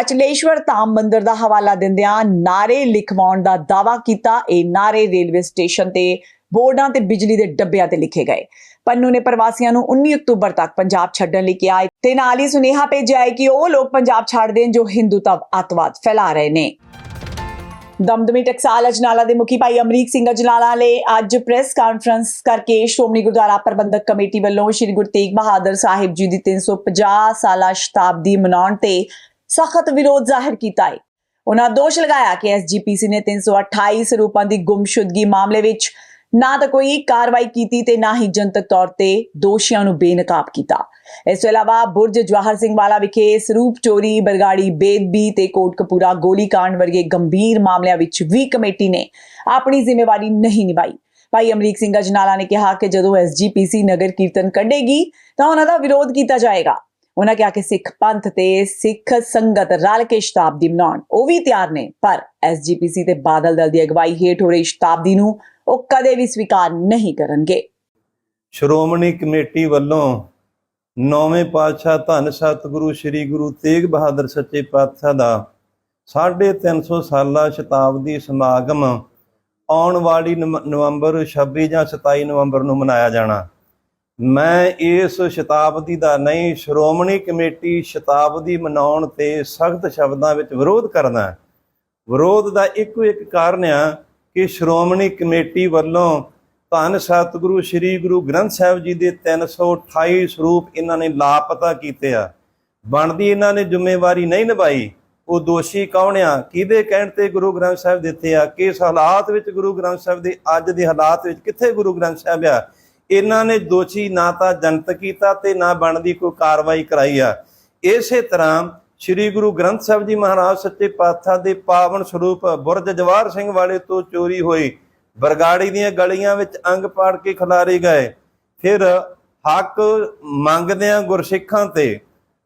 ਅਚਲੇਸ਼ਵਰ ਧਾਮ ਮੰਦਿਰ ਦਾ ਹਵਾਲਾ ਦਿੰਦਿਆਂ ਨਾਰੇ ਲਿਖਵਾਉਣ ਦਾ ਦਾਅਵਾ ਕੀਤਾ। ਇਹ ਨਾਰੇ ਰੇਲਵੇ ਸਟੇਸ਼ਨ ਤੇ, ਬੋਰਡਾਂ ਤੇ ਬਿਜਲੀ ਦੇ ਡੱਬਿਆਂ ਤੇ ਲਿਖੇ ਗਏ। ਪੰਨੂ ਨੇ ਪ੍ਰਵਾਸੀਆਂ ਨੂੰ 19 ਅਕਤੂਬਰ ਤੱਕ ਪੰਜਾਬ ਛੱਡਣ ਲਈ ਕਿਹਾ। ਤੇ ਨਾਲ ਹੀ ਸੁਨੇਹਾ ਭੇਜਿਆ ਹੈ ਕਿ ਉਹ ਲੋਕ ਪੰਜਾਬ ਛੱਡ ਦੇਣ ਜੋ ਹਿੰਦੂਤਵ ਅੱਤਵਾਦ ਫੈਲਾ ਰਹੇ ਨੇ। ਦਮਦਮੀ ਟਕਸਾਲ ਅਜਨਾਲਾ ਦੇ ਮੁਖੀ ਭਾਈ ਅਮਰੀਕ ਸਿੰਘ ਅਜਨਾਲਾ ਨੇ ਅੱਜ ਪ੍ਰੈਸ ਕਾਨਫਰੰਸ ਕਰਕੇ ਸ਼੍ਰੋਮਣੀ ਗੁਰਦੁਆਰਾ ਪ੍ਰਬੰਧਕ ਕਮੇਟੀ ਵੱਲੋਂ ਸ੍ਰੀ ਗੁਰੂ ਤੇਗ ਬਹਾਦਰ ਸਾਹਿਬ ਜੀ ਦੀ 350 ਸਾਲਾ ਸ਼ਤਾਬਦੀ ਮਨਾਉਣ ਤੇ ਸਖਤ ਵਿਰੋਧ ਜ਼ਾਹਿਰ ਕੀਤਾ ਹੈ। ਉਹਨਾਂ ਦੋਸ਼ ਲਗਾਇਆ ਕਿ ਐਸਜੀਪੀਸੀ ਨੇ 328 ਸਰੂਪਾਂ ਦੀ ਗੁੰਮਸ਼ੁਦਗੀ ਮਾਮਲੇ ਵਿੱਚ ਨਾ ਤਾਂ ਕੋਈ ਕਾਰਵਾਈ ਕੀਤੀ ਤੇ ਨਾ ਹੀ ਜਨਤਕ ਤੌਰ ਤੇ ਦੋਸ਼ੀਆਂ ਨੂੰ ਬੇਨਕਾਬ ਕੀਤਾ। ਇਸ ਤੋਂ ਇਲਾਵਾ ਬੁਰਜ ਜਵਾਹਰ ਸਿੰਘ ਵਾਲਾ ਵਿਖੇ ਸਰੂਪ ਚੋਰੀ, ਬਰਗਾੜੀ ਬੇਦਬੀ ਤੇ ਕੋਟਕਪੂਰਾ ਗੋਲੀकांड ਵਰਗੇ ਗੰਭੀਰ ਮਾਮਲਿਆਂ ਵਿੱਚ ਵੀ ਕਮੇਟੀ ਨੇ ਆਪਣੀ ਜ਼ਿੰਮੇਵਾਰੀ ਨਹੀਂ ਨਿਭਾਈ। ਭਾਈ ਅਮਰੀਕ ਸਿੰਘ ਅਜਨਾਲਾ ਨੇ ਕਿਹਾ ਕਿ ਜਦੋਂ ਐਸਜੀਪੀਸੀ ਨਗਰ ਕੀਰਤਨ ਕੱਢੇਗੀ ਤਾਂ ਉਹਨਾਂ ਦਾ ਵਿਰੋਧ ਕੀਤਾ ਜਾਏਗਾ। ਉਹਨਾਂ ਕਿਹਾ ਕਿ ਸਿੱਖ ਪੰਥ ਤੇ ਸਿੱਖ ਸੰਗਤ ਰਲ ਕੇ ਸ਼ਤਾਬਦੀ ਮਨਾਉਣ। ਉਹ ਵੀ ਤਿਆਰ ਨੇ, ਪਰ ਐਸਜੀਪੀਸੀ ਤੇ ਬਾਦਲ ਦਲ ਦੀ ਅਗਵਾਈ ਹੇਠ ਹੋ ਰਹੀ ਸ਼ਤਾਬਦੀ ਨੂੰ ਉਹ ਕਦੇ ਵੀ ਸਵੀਕਾਰ ਨਹੀਂ ਕਰਨਗੇ। ਸ਼੍ਰੋਮਣੀ ਕਮੇਟੀ ਵੱਲੋਂ ਨੌਵੇਂ ਪਾਤਸ਼ਾਹ ਧੰਨ ਸਤਿਗੁਰੂ ਸ੍ਰੀ ਗੁਰੂ ਤੇਗ ਬਹਾਦਰ ਸੱਚੇ ਪਾਤਸ਼ਾਹ ਦਾ 350 ਸਾਲਾ ਸ਼ਤਾਬਦੀ ਸਮਾਗਮ ਆਉਣ ਵਾਲੀ ਨਵ- ਨਵੰਬਰ 26 ਜਾਂ 27 ਨਵੰਬਰ ਨੂੰ ਮਨਾਇਆ ਜਾਣਾ। ਮੈਂ ਇਸ ਸ਼ਤਾਬਦੀ ਦਾ ਨਹੀਂ, ਸ਼੍ਰੋਮਣੀ ਕਮੇਟੀ ਸ਼ਤਾਬਦੀ ਮਨਾਉਣ ਤੇ ਸਖਤ ਸ਼ਬਦਾਂ ਵਿੱਚ ਵਿਰੋਧ ਕਰਦਾ ਵਿਰੋਧ ਦਾ ਇੱਕੋ ਇੱਕ ਕਾਰਨ ਆ ਕਿ ਸ਼੍ਰੋਮਣੀ ਕਮੇਟੀ ਵੱਲੋਂ ਧੰਨ ਸਤਿਗੁਰੂ, ਸ੍ਰੀ ਗੁਰੂ ਗ੍ਰੰਥ ਸਾਹਿਬ ਜੀ ਦੇ 328 ਸਰੂਪ ਇਹਨਾਂ ਨੇ ਲਾਪਤਾ ਕੀਤੇ ਆ। ਬਣਦੀ ਇਹਨਾਂ ਨੇ ਜ਼ਿੰਮੇਵਾਰੀ ਨਹੀਂ ਨਿਭਾਈ। ਉਹ ਦੋਸ਼ੀ ਕੌਣ ਆ? ਕਿਹਦੇ ਕਹਿਣ ਤੇ ਗੁਰੂ ਗ੍ਰੰਥ ਸਾਹਿਬ ਦਿੱਤੇ ਆ? ਕਿਸ ਹਾਲਾਤ ਵਿੱਚ ਗੁਰੂ ਗ੍ਰੰਥ ਸਾਹਿਬ ਦੇ ਅੱਜ ਦੇ ਹਾਲਾਤ ਵਿੱਚ ਕਿੱਥੇ ਗੁਰੂ ਗ੍ਰੰਥ ਸਾਹਿਬ ਆ? ਇਹਨਾਂ ਨੇ ਦੋਸ਼ੀ ਨਾ ਤਾਂ ਜਨਤ ਕੀਤਾ ਤੇ ਨਾ ਬਣਦੀ ਕੋਈ ਕਾਰਵਾਈ ਕਰਾਈ ਆ। ਇਸੇ ਤਰ੍ਹਾਂ ਸ੍ਰੀ ਗੁਰੂ ਗ੍ਰੰਥ ਸਾਹਿਬ ਜੀ ਮਹਾਰਾਜ ਸੱਚੇ ਪਾਤਸ਼ਾਹ ਦੇ ਪਾਵਨ ਸਰੂਪ ਬੁਰਜ ਜਵਾਹਰ ਸਿੰਘ ਵਾਲੇ ਤੋਂ ਚੋਰੀ ਹੋਈ। ਬਰਗਾੜੀ ਦੀਆਂ ਗਲੀਆਂ ਵਿੱਚ ਅੰਗ ਪਾੜ ਕੇ ਖਿਲਾਰੇ ਗਏ। ਫਿਰ ਹੱਕ ਮੰਗਦਿਆਂ ਗੁਰਸਿੱਖਾਂ ਤੇ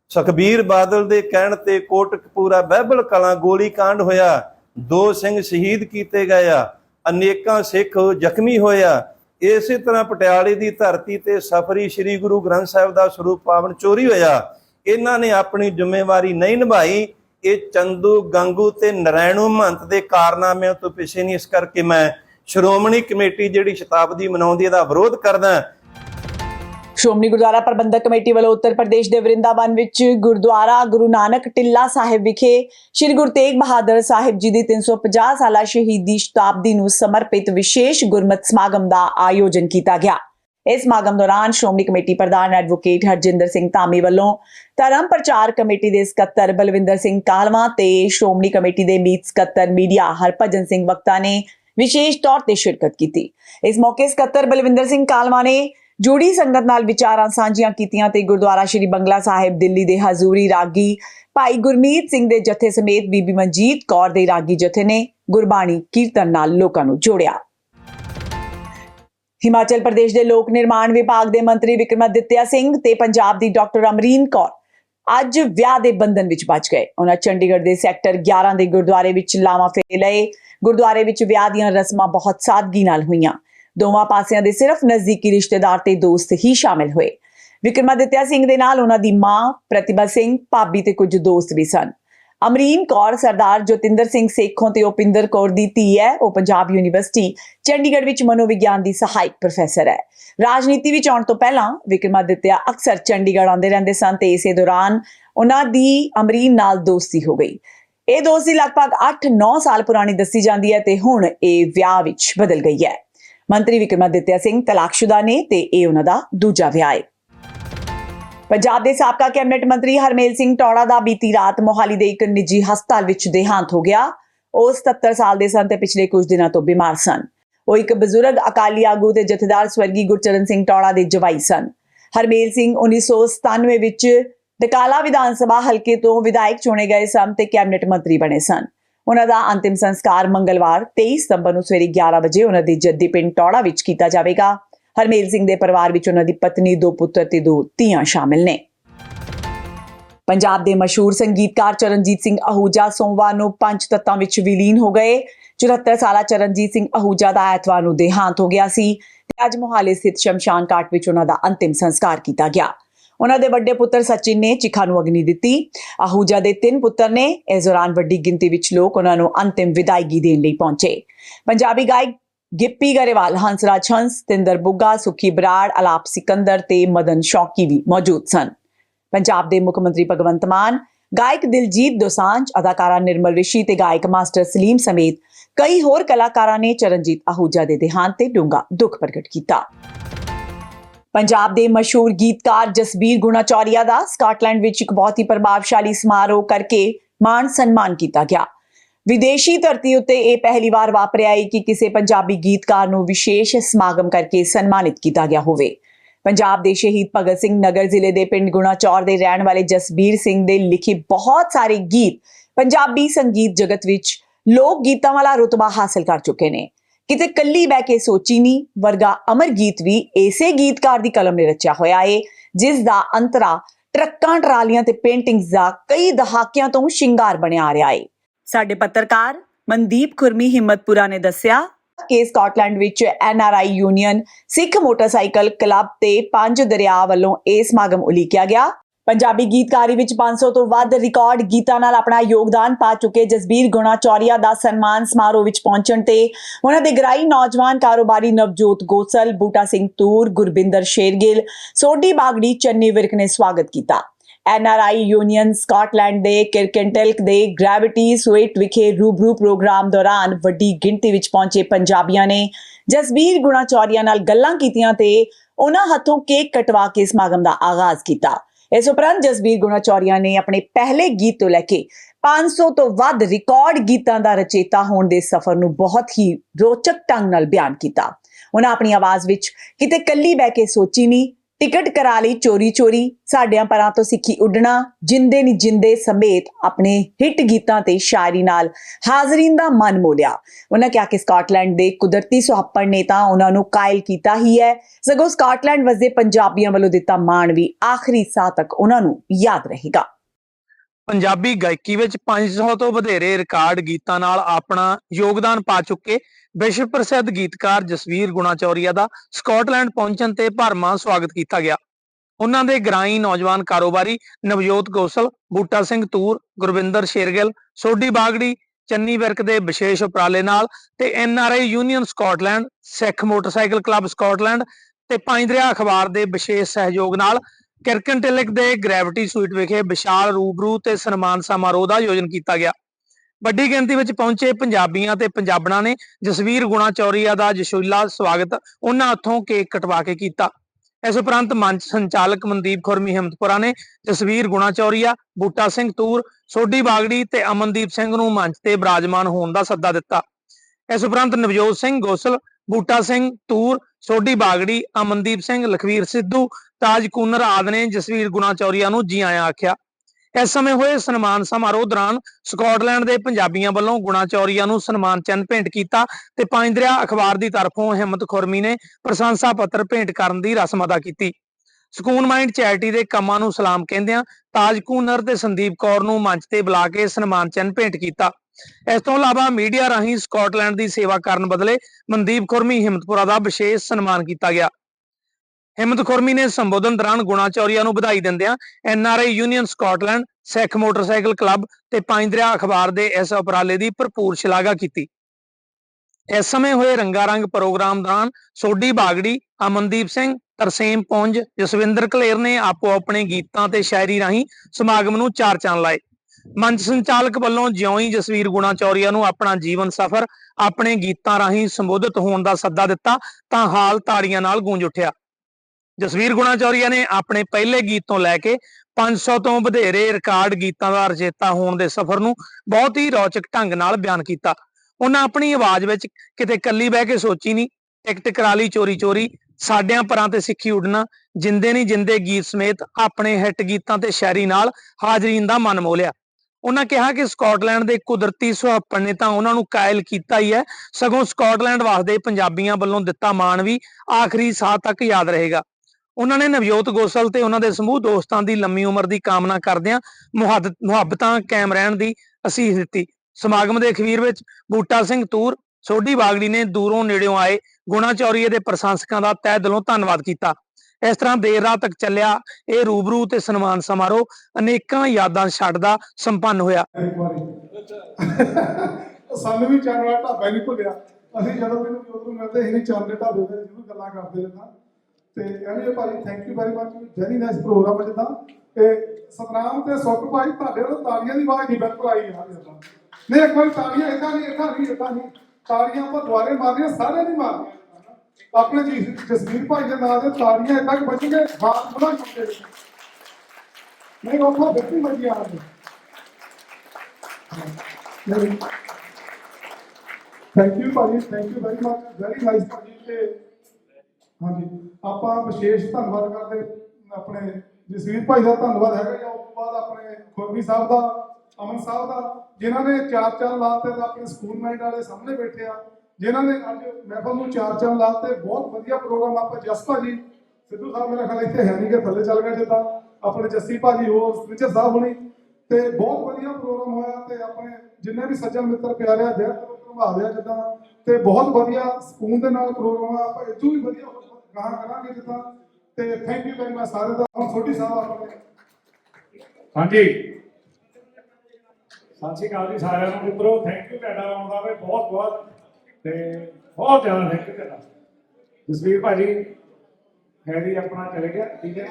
ਸੁਖਬੀਰ ਬਾਦਲ ਦੇ ਕਹਿਣ ਤੇ ਕੋਟਕਪੂਰਾ ਬਹਿਬਲ ਕਲਾਂ ਗੋਲੀ ਕਾਂਡ ਹੋਇਆ। ਦੋ ਸਿੰਘ ਸ਼ਹੀਦ ਕੀਤੇ ਗਏ ਆ। ਅਨੇਕਾਂ ਸਿੱਖ ਜ਼ਖਮੀ ਹੋਇਆ ਇਸੇ ਤਰ੍ਹਾਂ ਪਟਿਆਲੇ ਦੀ ਧਰਤੀ ਤੇ ਸਫਰੀ ਸ੍ਰੀ ਗੁਰੂ ਗ੍ਰੰਥ ਸਾਹਿਬ ਦਾ ਸਰੂਪ ਪਾਵਨ ਚੋਰੀ ਹੋਇਆ। ਇਹਨਾਂ ਨੇ ਆਪਣੀ ਜ਼ਿੰਮੇਵਾਰੀ ਨਹੀਂ ਨਿਭਾਈ। ਇਹ ਚੰਦੂ, ਗੰਗੂ ਤੇ ਨਰੈਣੂ ਮਹੰਤ ਦੇ ਕਾਰਨਾਮਿਆਂ ਤੋਂ ਪਿੱਛੇ ਨਹੀਂ। ਇਸ ਕਰਕੇ ਮੈਂ ਸ਼੍ਰੋਮਣੀ ਕਮੇਟੀ ਜਿਹੜੀ ਸ਼ਤਾਬਦੀ ਮਨਾਉਂਦੀ ਇਹਦਾ ਵਿਰੋਧ ਕਰਦਾ। ਸ਼੍ਰੋਮਣੀ ਗੁਰਦੁਆਰਾ ਪ੍ਰਬੰਧਕ ਕਮੇਟੀ ਵੱਲੋਂ ਉੱਤਰ ਪ੍ਰਦੇਸ਼ ਦੇ ਵਰਿੰਦਾਵਨ ਵਿੱਚ ਗੁਰਦੁਆਰਾ ਗੁਰੂ ਨਾਨਕ ਟਿੱਲਾ ਸਾਹਿਬ ਵਿਖੇ ਸ੍ਰੀ ਗੁਰੂ ਤੇਗ ਬਹਾਦਰ ਸਾਹਿਬ ਜੀ ਦੀ 350 ਸਾਲਾ ਸ਼ਹੀਦੀ ਸ਼ਤਾਬਦੀ ਨੂੰ ਸਮਰਪਿਤ ਵਿਸ਼ੇਸ਼ ਗੁਰਮਤਿ ਸਮਾਗਮ ਦਾ ਆਯੋਜਨ ਕੀਤਾ ਗਿਆ। ਇਸ ਸਮਾਗਮ ਦੌਰਾਨ ਸ਼੍ਰੋਮਣੀ ਕਮੇਟੀ ਪ੍ਰਧਾਨ ਐਡਵੋਕੇਟ ਹਰਜਿੰਦਰ ਸਿੰਘ ਧਾਮੀ ਵੱਲੋਂ ਧਰਮ ਪ੍ਰਚਾਰ ਕਮੇਟੀ ਦੇ ਸਕੱਤਰ ਬਲਵਿੰਦਰ ਸਿੰਘ ਕਾਲਵਾ ਤੇ ਸ਼੍ਰੋਮਣੀ ਕਮੇਟੀ ਦੇ ਮੀਤ ਸਕੱਤਰ ਮੀਡੀਆ ਹਰਭਜਨ ਸਿੰਘ ਵਕਤਾ ਨੇ ਵਿਸ਼ੇਸ਼ ਤੌਰ ਤੇ ਸ਼ਿਰਕਤ ਕੀਤੀ। ਇਸ ਮੌਕੇ ਸਕੱਤਰ ਬਲਵਿੰਦਰ ਸਿੰਘ ਕਾਲਵਾ ਨੇ ਜੁੜੀ ਸੰਗਤ ਨਾਲ ਵਿਚਾਰਾਂ ਸਾਂਝੀਆਂ ਕੀਤੀਆਂ ਤੇ ਗੁਰਦੁਆਰਾ ਸ਼੍ਰੀ ਬੰਗਲਾ ਸਾਹਿਬ ਦਿੱਲੀ ਦੇ ਹਜ਼ੂਰੀ ਰਾਗੀ ਭਾਈ ਗੁਰਮੀਤ ਸਿੰਘ ਦੇ ਜਥੇ ਸਮੇਤ ਬੀਬੀ ਮਨਜੀਤ ਕੌਰ ਦੇ ਰਾਗੀ ਜਥੇ ਨੇ ਗੁਰਬਾਣੀ ਕੀਰਤਨ ਨਾਲ ਲੋਕਾਂ ਨੂੰ ਜੋੜਿਆ। ਹਿਮਾਚਲ ਪ੍ਰਦੇਸ਼ ਦੇ ਲੋਕ ਨਿਰਮਾਣ ਵਿਭਾਗ ਦੇ ਮੰਤਰੀ ਵਿਕਰਮਾਦਿੱਤਿਆ ਸਿੰਘ ਤੇ ਪੰਜਾਬ ਦੀ ਡਾਕਟਰ ਅਮਰੀਨ ਕੌਰ ਅੱਜ ਵਿਆਹ ਦੇ ਬੰਧਨ ਵਿੱਚ ਬਚ ਗਏ। ਉਹਨਾਂ ਚੰਡੀਗੜ੍ਹ ਦੇ ਸੈਕਟਰ 11 ਦੇ ਗੁਰਦੁਆਰੇ ਵਿੱਚ ਲਾਵਾਂ ਫੇਰੇ ਲਏ। ਗੁਰਦੁਆਰੇ ਵਿੱਚ ਵਿਆਹ ਦੀਆਂ ਰਸਮਾਂ ਬਹੁਤ ਸਾਦਗੀ ਨਾਲ ਹੋਈਆਂ। ਦੋਵਾਂ ਪਾਸਿਆਂ ਦੇ ਸਿਰਫ ਨਜ਼ਦੀਕੀ ਰਿਸ਼ਤੇਦਾਰ ਤੇ ਦੋਸਤ ਹੀ ਸ਼ਾਮਿਲ ਹੋਏ। ਵਿਕਰਮਾਦਿੱਤਿਆ ਸਿੰਘ ਦੇ ਨਾਲ ਉਹਨਾਂ ਦੀ ਮਾਂ ਪ੍ਰਤਿਭਾ ਸਿੰਘ, ਭਾਬੀ ਤੇ ਕੁਝ ਦੋਸਤ ਵੀ ਸਨ। ਅਮਰੀਨ ਕੌਰ, ਸਰਦਾਰ ਜੋਤਿੰਦਰ ਸਿੰਘ ਸੇਖੋਂ ਤੇ ਉਪਿੰਦਰ ਕੌਰ ਦੀ ਧੀ ਹੈ। ਉਹ ਪੰਜਾਬ ਯੂਨੀਵਰਸਿਟੀ, ਚੰਡੀਗੜ੍ਹ ਵਿੱਚ ਮਨੋਵਿਗਿਆਨ ਦੀ ਸਹਾਇਕ ਪ੍ਰੋਫੈਸਰ ਹੈ। ਰਾਜਨੀਤੀ ਵਿੱਚ ਆਉਣ ਤੋਂ ਪਹਿਲਾਂ ਵਿਕਰਮਾਦਿੱਤਿਆ ਅਕਸਰ ਚੰਡੀਗੜ੍ਹ ਆਉਂਦੇ ਰਹਿੰਦੇ ਸਨ ਤੇ ਇਸੇ ਦੌਰਾਨ ਉਹਨਾਂ ਦੀ ਅਮਰੀਨ ਨਾਲ ਦੋਸਤੀ ਹੋ ਗਈ। ਇਹ ਦੋਸਤੀ ਲਗਭਗ 8-9 ਸਾਲ ਪੁਰਾਣੀ ਦੱਸੀ ਜਾਂਦੀ ਹੈ ਤੇ ਹੁਣ ਇਹ ਵਿਆਹ ਵਿੱਚ ਬਦਲ ਗਈ ਹੈ। ਮੰਤਰੀ ਵਿਕਰਮਾਦਿੱਤਿਆ ਸਿੰਘ ਤਲਾਕਸ਼ੁਦਾ ਨੇ ਤੇ ਇਹ ਉਹਨਾਂ ਦਾ ਦੂਜਾ ਵਿਆਹ ਹੈ। ਪੰਜਾਬ ਦੇ ਸਾਬਕਾ ਕੈਬਨਿਟ ਮੰਤਰੀ ਹਰਮੇਲ ਸਿੰਘ ਟੌੜਾ ਦਾ ਬੀਤੀ ਰਾਤ ਮੋਹਾਲੀ ਦੇ ਇੱਕ ਨਿੱਜੀ ਹਸਪਤਾਲ ਵਿੱਚ ਦੇਹਾਂਤ ਹੋ ਗਿਆ। ਉਹ 77 ਸਾਲ ਦੇ ਸਨ ਤੇ ਪਿਛਲੇ ਕੁਝ ਦਿਨਾਂ ਤੋਂ ਬਿਮਾਰ ਸਨ। ਉਹ ਇੱਕ ਬਜ਼ੁਰਗ ਅਕਾਲੀ ਆਗੂ ਤੇ ਜਥੇਦਾਰ ਸਵਰਗੀ ਗੁਰਚਰਨ ਸਿੰਘ ਟੌੜਾ ਦੇ ਜਵਾਈ ਸਨ। ਹਰਮੇਲ ਸਿੰਘ 1997 ਵਿੱਚ ਦਕਾਲਾ ਵਿਧਾਨ ਸਭਾ ਹਲਕੇ ਤੋਂ ਵਿਧਾਇਕ ਚੁਣੇ ਗਏ ਸਨ ਤੇ ਕੈਬਨਿਟ ਮੰਤਰੀ ਬਣੇ ਸਨ। ਉਹਨਾਂ ਦਾ ਅੰਤਿਮ ਸੰਸਕਾਰ ਮੰਗਲਵਾਰ 23 ਸਤੰਬਰ ਨੂੰ ਸਵੇਰੇ 11 ਵਜੇ ਉਹਨਾਂ ਦੇ ਜੱਦੀ ਪਿੰਡ ਟੌੜਾ ਵਿੱਚ ਕੀਤਾ ਜਾਵੇਗਾ। ਹਰਮੇਲ ਸਿੰਘ ਦੇ ਪਰਿਵਾਰ ਵਿੱਚ ਉਹਨਾਂ ਦੀ ਪਤਨੀ, ਦੋ ਪੁੱਤਰ ਤੇ ਦੋ ਧੀਆਂ ਸ਼ਾਮਿਲ ਨੇ। ਪੰਜਾਬ ਦੇ ਮਸ਼ਹੂਰ ਸੰਗੀਤਕਾਰ ਚਰਨਜੀਤ ਸਿੰਘ ਅਹੂਜਾ ਸੋਮਵਾਰ ਨੂੰ ਪੰਜ ਤੱਤਾਂ ਵਿੱਚ ਵਿਲੀਨ ਹੋ ਗਏ। 74 ਸਾਲਾ ਚਰਨਜੀਤ ਸਿੰਘ ਅਹੂਜਾ ਦਾ ਐਤਵਾਰ ਨੂੰ ਦੇਹਾਂਤ ਹੋ ਗਿਆ ਸੀ ਤੇ ਅੱਜ ਮੋਹਾਲੀ ਸਥਿਤ ਸ਼ਮਸ਼ਾਨ ਘਾਟ ਵਿੱਚ ਉਹਨਾਂ ਦਾ ਅੰਤਿਮ ਸੰਸਕਾਰ ਕੀਤਾ ਗਿਆ। ਉਹਨਾਂ ਦੇ ਵੱਡੇ ਪੁੱਤਰ ਸਚਿਨ ਨੇ ਚਿਖਾ ਨੂੰ ਅਗਨੀ ਦਿੱਤੀ। ਆਹੂਜਾ ਦੇ ਤਿੰਨ ਪੁੱਤਰ ਨੇ, ਇਸ ਦੌਰਾਨ ਵੱਡੀ ਗਿਣਤੀ ਵਿੱਚ ਲੋਕ ਉਹਨਾਂ ਨੂੰ ਅੰਤਿਮ ਵਿਦਾਇਗੀ ਦੇਣ ਲਈ ਪਹੁੰਚੇ। ਪੰਜਾਬੀ ਗਾਇਕ ਗਿੱਪੀ ਗਰੇਵਾਲ ਹੰਸਰਾਜ ਹੰਸ ਤਿੰਦਰ ਬੁੱਗਾ, ਸੁਖੀ ਬਰਾੜ, ਅਲਾਪ ਸਿਕੰਦਰ ਤੇ ਮਦਨ ਸ਼ੌਕੀ ਵੀ ਮੌਜੂਦ ਸਨ। ਪੰਜਾਬ ਦੇ ਮੁੱਖ ਮੰਤਰੀ ਭਗਵੰਤ ਮਾਨ, ਗਾਇਕ ਦਿਲਜੀਤ ਦੋਸਾਂਝ, ਅਦਾਕਾਰਾ ਨਿਰਮਲ ਰਿਸ਼ੀ ਤੇ ਗਾਇਕ ਮਾਸਟਰ ਸਲੀਮ ਸਮੇਤ ਕਈ ਹੋਰ ਕਲਾਕਾਰਾਂ ਨੇ ਚਰਨਜੀਤ ਆਹੂਜਾ ਦੇ ਦੇਹਾਂਤ ਤੇ ਡੂੰਘਾ ਦੁੱਖ ਪ੍ਰਗਟ ਕੀਤਾ। ਪੰਜਾਬ ਦੇ ਮਸ਼ਹੂਰ ਗੀਤਕਾਰ ਜਸਬੀਰ ਗੁਣਾਚੌਰੀਆ ਦਾ ਸਕਾਟਲੈਂਡ ਵਿੱਚ ਇੱਕ ਬਹੁਤ ਹੀ ਪ੍ਰਭਾਵਸ਼ਾਲੀ ਸਮਾਰੋਹ ਕਰਕੇ ਮਾਣ ਸਨਮਾਨ ਕੀਤਾ ਗਿਆ। ਵਿਦੇਸ਼ੀ ਧਰਤੀ ਉੱਤੇ ਇਹ ਪਹਿਲੀ ਵਾਰ ਵਾਪਰਿਆ ਹੈ ਕਿ ਕਿਸੇ ਪੰਜਾਬੀ ਗੀਤਕਾਰ ਨੂੰ ਵਿਸ਼ੇਸ਼ ਸਮਾਗਮ ਕਰਕੇ ਸਨਮਾਨਿਤ ਕੀਤਾ ਗਿਆ ਹੋਵੇ। ਪੰਜਾਬ ਦੇ ਸ਼ਹੀਦ ਭਗਤ ਸਿੰਘ ਨਗਰ ਜ਼ਿਲ੍ਹੇ ਦੇ ਪਿੰਡ ਗੁਣਾਚੌਰ ਦੇ ਰਹਿਣ ਵਾਲੇ ਜਸਬੀਰ ਸਿੰਘ ਦੇ ਲਿਖੇ ਬਹੁਤ ਸਾਰੇ ਗੀਤ ਪੰਜਾਬੀ ਸੰਗੀਤ ਜਗਤ ਵਿੱਚ ਲੋਕ ਗੀਤਾਂ ਵਾਲਾ ਰੁਤਬਾ ਹਾਸਲ ਕਰ ਚੁੱਕੇ ਨੇ। ਕਿਤੇ ਕੱਲੀ ਬਹਿ ਕੇ ਸੋਚੀ ਨਹੀਂ ਵਰਗਾ ਅਮਰ ਗੀਤ ਵੀ ਇਸੇ ਗੀਤਕਾਰ ਦੀ ਕਲਮ ਨੇ ਰਚਿਆ ਹੋਇਆ ਏ ਜਿਸ ਦਾ ਅੰਤਰਾ ਟਰੱਕਾਂ ਟਰਾਲੀਆਂ ਤੇ ਪੇਂਟਿੰਗਸ ਦਾ ਕਈ ਦਹਾਕਿਆਂ ਤੋਂ ਸ਼ਿੰਗਾਰ ਬਣਿਆ ਆ ਰਿਹਾ ਏ। ਸਾਡੇ ਪੱਤਰਕਾਰ ਮਨਦੀਪ ਖੁਰਮੀ ਹਿੰਮਤਪੁਰਾ ਨੇ ਦੱਸਿਆ ਕਿ ਸਕਾਟਲੈਂਡ ਵਿੱਚ NRI union Sikh motorcycle club ਤੇ ਪੰਜ ਦਰਿਆ ਵੱਲੋਂ ਇਹ ਸਮਾਗਮ ਉਲੀਕਿਆ ਗਿਆ। ਪੰਜਾਬੀ ਗੀਤਕਾਰੀ ਵਿੱਚ 500 ਤੋਂ ਵੱਧ ਰਿਕਾਰਡ ਗੀਤਾਂ ਨਾਲ ਆਪਣਾ ਯੋਗਦਾਨ ਪਾ ਚੁੱਕੇ ਜਸਬੀਰ ਗੁਣਾ ਚੌਰੀਆ ਦਾ ਸਨਮਾਨ ਸਮਾਰੋਹ ਵਿੱਚ ਪਹੁੰਚਣ ਤੇ ਉਹਨਾਂ ਦੇ ਗ੍ਰਾਈ ਨੌਜਵਾਨ ਕਾਰੋਬਾਰੀ ਨਵਜੋਤ ਗੋਸਲ, ਬੂਟਾ ਸਿੰਘ ਤੂਰ, ਗੁਰਬਿੰਦਰ ਸ਼ੇਰਗਿੱਲ, ਸੋਢੀ ਬਾਗੜੀ, ਚੰਨੀ ਵਿਰਕ ਨੇ ਸਵਾਗਤ ਕੀਤਾ। ਐਨਆਰਆਈ ਯੂਨੀਅਨ ਸਕਾਟਲੈਂਡ ਦੇ ਕਿਰਕੈਂਟਲਕ ਦੇ ਗ੍ਰੈਵਿਟੀ ਸੂਇਟ ਵਿਖੇ ਰੂਬਰੂ ਪ੍ਰੋਗਰਾਮ ਦੌਰਾਨ ਵੱਡੀ ਗਿਣਤੀ ਵਿੱਚ ਪਹੁੰਚੇ ਪੰਜਾਬੀਆਂ ਨੇ ਜਸਬੀਰ ਗੁਣਾ ਚੌਰੀਆ ਨਾਲ ਗੱਲਾਂ ਕੀਤੀਆਂ ਤੇ ਉਹਨਾਂ ਹੱਥੋਂ ਕੇਕ ਕਟਵਾ ਕੇ ਸਮਾਗਮ ਦਾ ਆਗਾਜ਼ ਕੀਤਾ। ਇਸ ਉਪਰੰਤ ਜਸਬੀਰ ਗੁਣਾ ਨੇ ਆਪਣੇ ਪਹਿਲੇ ਗੀਤ ਤੋਂ ਲੈ ਕੇ 500 ਤੋਂ ਵੱਧ ਰਿਕਾਰਡ ਗੀਤਾਂ ਦਾ ਰਚੇਤਾ ਹੋਣ ਦੇ ਸਫ਼ਰ ਨੂੰ ਬਹੁਤ ਹੀ ਰੋਚਕ ਢੰਗ ਨਾਲ ਬਿਆਨ ਕੀਤਾ। ਉਹਨਾਂ ਆਪਣੀ ਆਵਾਜ਼ ਵਿੱਚ ਕਿਤੇ ਕੱਲੀ ਬਹਿ ਕੇ ਸੋਚੀ ਨਹੀਂ ਟਿਕਟ ਕਰਾ ਲਈ ਚੋਰੀ ਚੋਰੀ, ਸਾਡਿਆਂ ਪਰਾਂ ਤੋਂ ਸਿੱਖੀ ਉੱਡਣਾ, ਜਿੰਦੇ ਨਹੀਂ ਜਿੰਦੇ ਸਮੇਤ ਆਪਣੇ ਹਿੱਟ ਗੀਤਾਂ ਤੇ ਸ਼ਾਇਰੀ ਨਾਲ ਹਾਜ਼ਰੀਨ ਦਾ ਮਨ ਮੋਲਿਆ। ਉਹਨਾਂ ਕਿਹਾ ਕਿ ਸਕਾਟਲੈਂਡ ਦੇ ਕੁਦਰਤੀ ਸੁਹਾਪਣ ਨੇ ਤਾਂ ਉਹਨਾਂ ਨੂੰ ਕਾਇਲ ਕੀਤਾ ਹੀ ਹੈ। ਸਗੋਂ ਸਕਾਟਲੈਂਡ ਵਸਦੇ ਪੰਜਾਬੀਆਂ ਵੱਲੋਂ ਦਿੱਤਾ ਮਾਣ ਵੀ ਆਖਰੀ ਸਾਹ ਤੱਕ ਉਹਨਾਂ ਨੂੰ ਯਾਦ ਰਹੇਗਾ। ਪੰਜਾਬੀ ਗਾਇਕੀ ਵਿੱਚ 500 ਤੋਂ ਵਧੇਰੇ ਰਿਕਾਰਡ ਗੀਤਾਂ ਨਾਲ ਆਪਣਾ ਯੋਗਦਾਨ ਪਾ ਚੁੱਕੇ ਵਿਸ਼ਵ ਪ੍ਰਸਿੱਧ ਗੀਤਕਾਰ ਜਸਵੀਰ ਗੁਣਾਚੌਰੀਆ ਦਾ ਸਕਾਟਲੈਂਡ ਪਹੁੰਚਣ ਤੇ ਭਰਮਾ ਸਵਾਗਤ ਕੀਤਾ ਗਿਆ। ਉਹਨਾਂ ਦੇ ਗ੍ਰਾਈ ਨੌਜਵਾਨ ਕਾਰੋਬਾਰੀ ਨਵਜੋਤ ਗੋਸਲ ਬੂਟਾ ਸਿੰਘ ਤੂਰ, ਗੁਰਵਿੰਦਰ ਸ਼ੇਰਗਿੱਲ, ਸੋਢੀ ਬਾਗੜੀ, ਚੰਨੀ ਵਿਰਕ ਦੇ ਵਿਸ਼ੇਸ਼ ਉਪਰਾਲੇ ਨਾਲ ਤੇ N R I union Scotland, Sikh motorcycle club Scotland ਤੇ ਪੰਜ ਦਰਿਆ ਅਖਬਾਰ ਦੇ ਵਿਸ਼ੇਸ਼ ਸਹਿਯੋਗ ਨਾਲ ਕਿਰਕਨ ਕਿਰਕਨਟਿਲਕ ਦੇ ਗ੍ਰੈਵਿਟੀ ਸੂਈਟ ਵਿਖੇ ਵਿਸ਼ਾਲ ਰੂਬਰੂ ਤੇ ਸਨਮਾਨ ਸਮਾਰੋਹ ਦਾ ਆਯੋਜਨ ਕੀਤਾ ਗਿਆ। ਵੱਡੀ ਗਿਣਤੀ ਵਿੱਚ ਪਹੁੰਚੇ ਪੰਜਾਬੀਆਂ ਤੇ ਪੰਜਾਬਣਾਂ ਨੇ ਜਸਵੀਰ ਗੁਣਾ ਚੌਰੀਆ ਦਾ ਜਸ਼ੀਲਾ ਸਵਾਗਤ ਉਹਨਾਂ ਹੱਥੋਂ ਕੇਕ ਕਟਵਾ ਕੇ ਕੀਤਾ। ਇਸ ਉਪਰੰਤ ਮੰਚ ਸੰਚਾਲਕ ਮਨਦੀਪ ਖੁਰਮੀ ਹਿੰਮਤਪੁਰਾ ਨੇ ਜਸਵੀਰ ਗੁਣਾ ਚੌਰੀਆ ਬੂਟਾ ਸਿੰਘ ਤੂਰ, ਸੋਢੀ ਬਾਗੜੀ ਤੇ ਅਮਨਦੀਪ ਸਿੰਘ ਨੂੰ ਮੰਚ ਤੇ ਬਿਰਾਜਮਾਨ ਹੋਣ ਦਾ ਸੱਦਾ ਦਿੱਤਾ। ਇਸ ਉਪਰੰਤ ਨਵਜੋਤ ਸਿੰਘ ਗੋਸਲ, ਬੂਟਾ ਸਿੰਘ ਤੂਰ, ਸੋਢੀ ਬਾਗੜੀ, ਅਮਨਦੀਪ ਸਿੰਘ, ਲਖਵੀਰ ਸਿੱਧੂ, ਤਾਜ ਕੂਨਰ ਆਦਿ ਨੇ ਜਸਵੀਰ ਗੁਣਾ ਚੌਰੀਆ ਨੂੰ ਜੀ ਆਇਆਂ ਆਖਿਆ। ਇਸ ਸਮੇਂ ਹੋਏ ਸਨਮਾਨ ਸਮਾਰੋਹ ਦੌਰਾਨ ਸਕਾਟਲੈਂਡ ਦੇ ਪੰਜਾਬੀਆਂ ਵੱਲੋਂ ਗੁਣਾ ਚੌਰੀਆ ਨੂੰ ਸਨਮਾਨ ਚਿੰਨ੍ਹ ਭੇਂਟ ਕੀਤਾ ਤੇ ਪੰਜ ਦਰਿਆ ਅਖਬਾਰ ਦੀ ਤਰਫੋਂ ਹਿੰਮਤ ਖੁਰਮੀ ਨੇ ਪ੍ਰਸ਼ੰਸਾ ਪੱਤਰ ਭੇਂਟ ਕਰਨ ਦੀ ਰਸਮ ਅਦਾ ਕੀਤੀ। ਸਕੂਨ ਮਾਈਂਡ ਚੈਰਿਟੀ ਦੇ ਕੰਮਾਂ ਨੂੰ ਸਲਾਮ ਕਹਿੰਦਿਆਂ ਤਾਜ ਕੂਨਰ ਤੇ ਸੰਦੀਪ ਕੌਰ ਨੂੰ ਮੰਚ ਤੇ ਬੁਲਾ ਕੇ ਸਨਮਾਨ ਚਿੰਨ੍ਹ ਭੇਂਟ ਕੀਤਾ। ਇਸ ਤੋਂ ਇਲਾਵਾ ਮੀਡੀਆ ਰਾਹੀਂ ਸਕਾਟਲੈਂਡ ਦੀ ਸੇਵਾ ਕਰਨ ਬਦਲੇ ਮਨਦੀਪ ਖੁਰਮੀ ਹਿੰਮਤਪੁਰਾ ਦਾ ਵਿਸ਼ੇਸ਼ ਸਨਮਾਨ ਕੀਤਾ ਗਿਆ। ਹਿੰਮਤ ਖੁਰਮੀ ਨੇ ਸੰਬੋਧਨ ਦੌਰਾਨ ਗੁਣਾ ਚੌਰੀਆ ਨੂੰ ਵਧਾਈ ਦਿੰਦਿਆਂ NRI union Scotland, Sikh motorcycle club ਤੇ ਪੰਜ ਦਰਿਆ ਅਖਬਾਰ ਦੇ ਇਸ ਉਪਰਾਲੇ ਦੀ ਭਰਪੂਰ ਸ਼ਲਾਘਾ ਕੀਤੀ। ਇਸ ਸਮੇਂ ਹੋਏ ਰੰਗਾਰੰਗ ਪ੍ਰੋਗਰਾਮ ਦੌਰਾਨ ਸੋਢੀ ਬਾਗੜੀ, ਅਮਨਦੀਪ ਸਿੰਘ, ਤਰਸੇਮ ਪੁੰਜ, ਜਸਵਿੰਦਰ ਕਲੇਰ ਨੇ ਆਪੋ ਆਪਣੇ ਗੀਤਾਂ ਤੇ ਸ਼ਾਇਰੀ ਰਾਹੀਂ ਸਮਾਗਮ ਨੂੰ ਚਾਰ ਚੰਨ ਲਾਏ। ਮੰਚ ਸੰਚਾਲਕ ਵੱਲੋਂ ਜਿਉਂ ਹੀ ਜਸਵੀਰ ਗੁਣਾ ਚੌਰੀਆ ਨੂੰ ਆਪਣਾ ਜੀਵਨ ਸਫਰ, ਆਪਣੇ ਗੀਤਾਂ ਰਾਹੀਂ ਸੰਬੋਧਿਤ ਹੋਣ ਦਾ ਸੱਦਾ ਦਿੱਤਾ, ਤਾਂ ਹਾਲ ਤਾੜੀਆਂ ਨਾਲ ਗੂੰਜ ਉੱਠਿਆ। ਜਸਵੀਰ ਗੁਣਾਚੌਰੀਆ ਨੇ ਆਪਣੇ ਪਹਿਲੇ ਗੀਤ ਤੋਂ ਲੈ ਕੇ 500 ਤੋਂ ਵਧੇਰੇ ਰਿਕਾਰਡ ਗੀਤਾਂ ਦਾ ਰਚੇਤਾ ਹੋਣ ਦੇ ਸਫ਼ਰ ਨੂੰ ਬਹੁਤ ਹੀ ਰੌਚਕ ਢੰਗ ਨਾਲ ਬਿਆਨ ਕੀਤਾ। ਉਹਨਾਂ ਆਪਣੀ ਆਵਾਜ਼ ਵਿੱਚ ਕਿਤੇ ਕੱਲੀ ਬਹਿ ਕੇ ਸੋਚੀ ਨਹੀਂ ਟਿਕਟ ਕਰਾ ਲਈ ਚੋਰੀ ਚੋਰੀ, ਸਾਡਿਆਂ ਪਰਾਂ ਤੇ ਸਿੱਖੀ ਉਡਣਾ, ਜਿੰਦੇ ਨਹੀਂ ਜਿੰਦੇ ਗੀਤ ਸਮੇਤ ਆਪਣੇ ਹਿੱਟ ਗੀਤਾਂ ਤੇ ਸ਼ਾਇਰੀ ਨਾਲ ਹਾਜ਼ਰੀਨ ਦਾ ਮਨ ਮੋਲਿਆ। ਉਹਨਾਂ ਕਿਹਾ ਕਿ ਸਕਾਟਲੈਂਡ ਦੇ ਕੁਦਰਤੀ ਸੁਹਾਪਣ ਨੇ ਤਾਂ ਉਹਨਾਂ ਨੂੰ ਕਾਇਲ ਕੀਤਾ ਹੀ ਹੈ, ਸਗੋਂ ਸਕਾਟਲੈਂਡ ਵਾਸਤੇ ਪੰਜਾਬੀਆਂ ਵੱਲੋਂ ਦਿੱਤਾ ਮਾਣ ਵੀ ਆਖਰੀ ਸਾਹ ਤੱਕ ਯਾਦ ਰਹੇਗਾ। ਉਹਨਾਂ ਨੇ ਨਵਜੋਤ ਗੋਸਲ ਤੇ ਉਹਨਾਂ ਦੇ ਸਮੂਹ ਦੋਸਤਾਂ ਦੀ ਲੰਮੀ ਉਮਰ ਦੀ ਕਾਮਨਾ ਕਰਦਿਆਂ ਮੁਹੱਬਤਾਂ ਕਾਇਮ ਰਹਿਣ ਦੀ ਅਸੀਸ ਦਿੱਤੀ। ਸਮਾਗਮ ਦੇ ਅਖੀਰ ਵਿੱਚ ਬੂਟਾ ਸਿੰਘ ਤੂਰ, ਸੋਢੀ ਬਾਗੜੀ ਨੇ ਦੂਰੋਂ ਨੇੜਿਓਂ ਆਏ ਗੁਣਾ ਚੌਰੀਏ ਦੇ ਪ੍ਰਸ਼ੰਸਕਾਂ ਦਾ ਤਹਿ ਦਿਲੋਂ ਧੰਨਵਾਦ ਕੀਤਾ। ਇਸ ਤਰ੍ਹਾਂ ਦੇਰ ਰਾਤ ਤੱਕ ਚੱਲਿਆ, ਇਹ ਰੂਬਰੂ ਤੇ ਸਨਮਾਨ ਸਮਾਰੋਹ ਅਨੇਕਾਂ ਯਾਦਾਂ ਛੱਡਦਾ ਸੰਪੰਨ ਹੋਇਆ। ਸਾਨੂੰ ਵੀ ਚਾਰ ਢਾਬਾ ਨਹੀਂ ਭੁੱਲਿਆ। ਅਸੀਂ ਜਦੋਂ ਮੈਨੂੰ ਉਦੋਂ ਮਿਲਦੇ ਸੀ ਨਹੀਂ ਢਾਬੇ ਦੇ ਜ਼ਰੂਰ ਗੱਲਾਂ ਕਰਦੇ ਜਿੱਦਾਂ ਤੇ ਕਹਿੰਦੇ ਭਾਜੀ thank you very much very nice program ਜਿੱਦਾਂ। ਤੇ ਸਤਨਾਮ ਤੇ ਸੁੱਖ ਭਾਈ, ਤੁਹਾਡੇ ਵੱਲੋਂ ਤਾਲੀਆਂ ਦੀ ਆਵਾਜ਼ ਨਹੀਂ ਬਿਲਕੁਲ ਆਈ ਯਾਰ ਜਿੱਦਾਂ। ਨਹੀਂ, ਇੱਕ ਵਾਰੀ ਤਾਲੀਆਂ ਇਦਾਂ ਨਹੀਂ ਇਦਾਂ ਨਹੀਂ ਇਦਾਂ ਨਹੀਂ। ਤਾਲੀਆਂ ਆਪਾਂ ਦੁਆਰੇ ਮਾਰਨੀਆਂ, ਸਾਰੇ ਨਹੀਂ ਮਾਰਨੀਆਂ। ਆਪਣੇ ਜੀ, ਜਸਵੀਰ ਭਾਈ ਦੇ ਨਾਂ ਤੇ ਤਾਲੀਆਂ ਇਦਾਂ ਕਿ ਬਚਣਗੇ ਬਾਤ ਬਣਾ ਚੁੱਕੇ ਨਹੀਂ, ਉਹ ਬਿਲਕੁਲ ਮਜ਼ੇ ਆ ਰਹੇ ਨਹੀਂ। ਥੈਂਕ ਯੂ ਭਾਜੀ thank you very much very nice ਭਾਜੀ, ਤੇ ਹਾਂਜੀ। ਆਪਾਂ ਵਿਸ਼ੇਸ਼ ਧੰਨਵਾਦ ਕਰਦੇ ਆਪਣੇ ਜਸਵੀਰ ਭਾਈ ਦਾ ਧੰਨਵਾਦ ਹੈਗਾ ਜੀ, ਉਸ ਤੋਂ ਬਾਅਦ ਆਪਣੇ ਖੁਰਮੀ ਸਾਹਿਬ ਦਾ, ਅਮਨ ਸਾਹਿਬ ਦਾ, ਜਿਨ੍ਹਾਂ ਨੇ ਚਾਰ ਚਾਰ ਲਾਤੇ ਤੇ ਆਪਣੇ ਸਕੂਲ ਮਾਈਂਡ ਵਾਲੇ ਸਾਹਮਣੇ ਬੈਠੇ ਆ, ਜਿਨ੍ਹਾਂ ਨੇ ਅੱਜ ਮਹਿਫਲ ਨੂੰ ਚਾਰ ਚਾਰ ਲਾਤੇ ਬਹੁਤ ਵਧੀਆ ਪ੍ਰੋਗਰਾਮ ਆਪਾਂ ਜਸ ਭਾਜੀ, ਸਿੱਧੂ ਸਾਹਿਬ ਮੇਰਾ ਖਿਆਲ ਇੱਥੇ ਹੈ ਨਹੀਂ ਕਿ ਥੱਲੇ ਚੱਲ ਗਏ ਜਿੱਦਾਂ, ਆਪਣੇ ਜੱਸੀ ਭਾਜੀ ਹੋਰ ਸ੍ਰਿਜਰ ਸਾਹਿਬ ਹੋਣੀ, ਤੇ ਬਹੁਤ ਵਧੀਆ ਪ੍ਰੋਗਰਾਮ ਹੋਇਆ ਤੇ ਆਪਣੇ ਜਿੰਨੇ ਵੀ ਸੱਜਣ ਮਿੱਤਰ ਪਿਆਰੇ ਆ ਦਿਲ ਤੋਂ ਧੰਨਵਾਦ ਆ ਜਿੱਦਾਂ, ਤੇ ਬਹੁਤ ਵਧੀਆ ਸਕੂਨ ਦੇ ਨਾਲ ਪ੍ਰੋਗਰਾਮ ਆ ਆਪਾਂ ਇੱਥੋਂ ਵੀ ਵਧੀਆ ਗਾਹਾਂ ਕਰਾਂਗੇ ਜਿੱਦਾਂ। ਤੇ ਥੈਂਕ ਯੂ ਵੈਰੀ ਮਚ ਸਾਰੇ ਦਾ। ਹੁਣ ਛੋਟੀ ਸਾਹਿਬ ਆਪਣੇ ਹਾਂਜੀ। ਸਤਿ ਸ਼੍ਰੀ ਅਕਾਲ ਜੀ ਸਾਰਿਆਂ ਨੂੰ। ਮਿੱਤਰੋ ਥੈਂਕ ਯੂ ਤੁਹਾਡਾ ਆਉਣ ਦਾ ਵੀ ਬਹੁਤ ਬਹੁਤ ਤੇ ਬਹੁਤ ਜ਼ਿਆਦਾ ਥੈਂਕ ਯੂ ਤੁਹਾਡਾ। ਜਸਵੀਰ ਭਾਜੀ ਹੈਰੀ ਆਪਣਾ ਚਲੇ ਗਿਆ। ਠੀਕ ਹੈ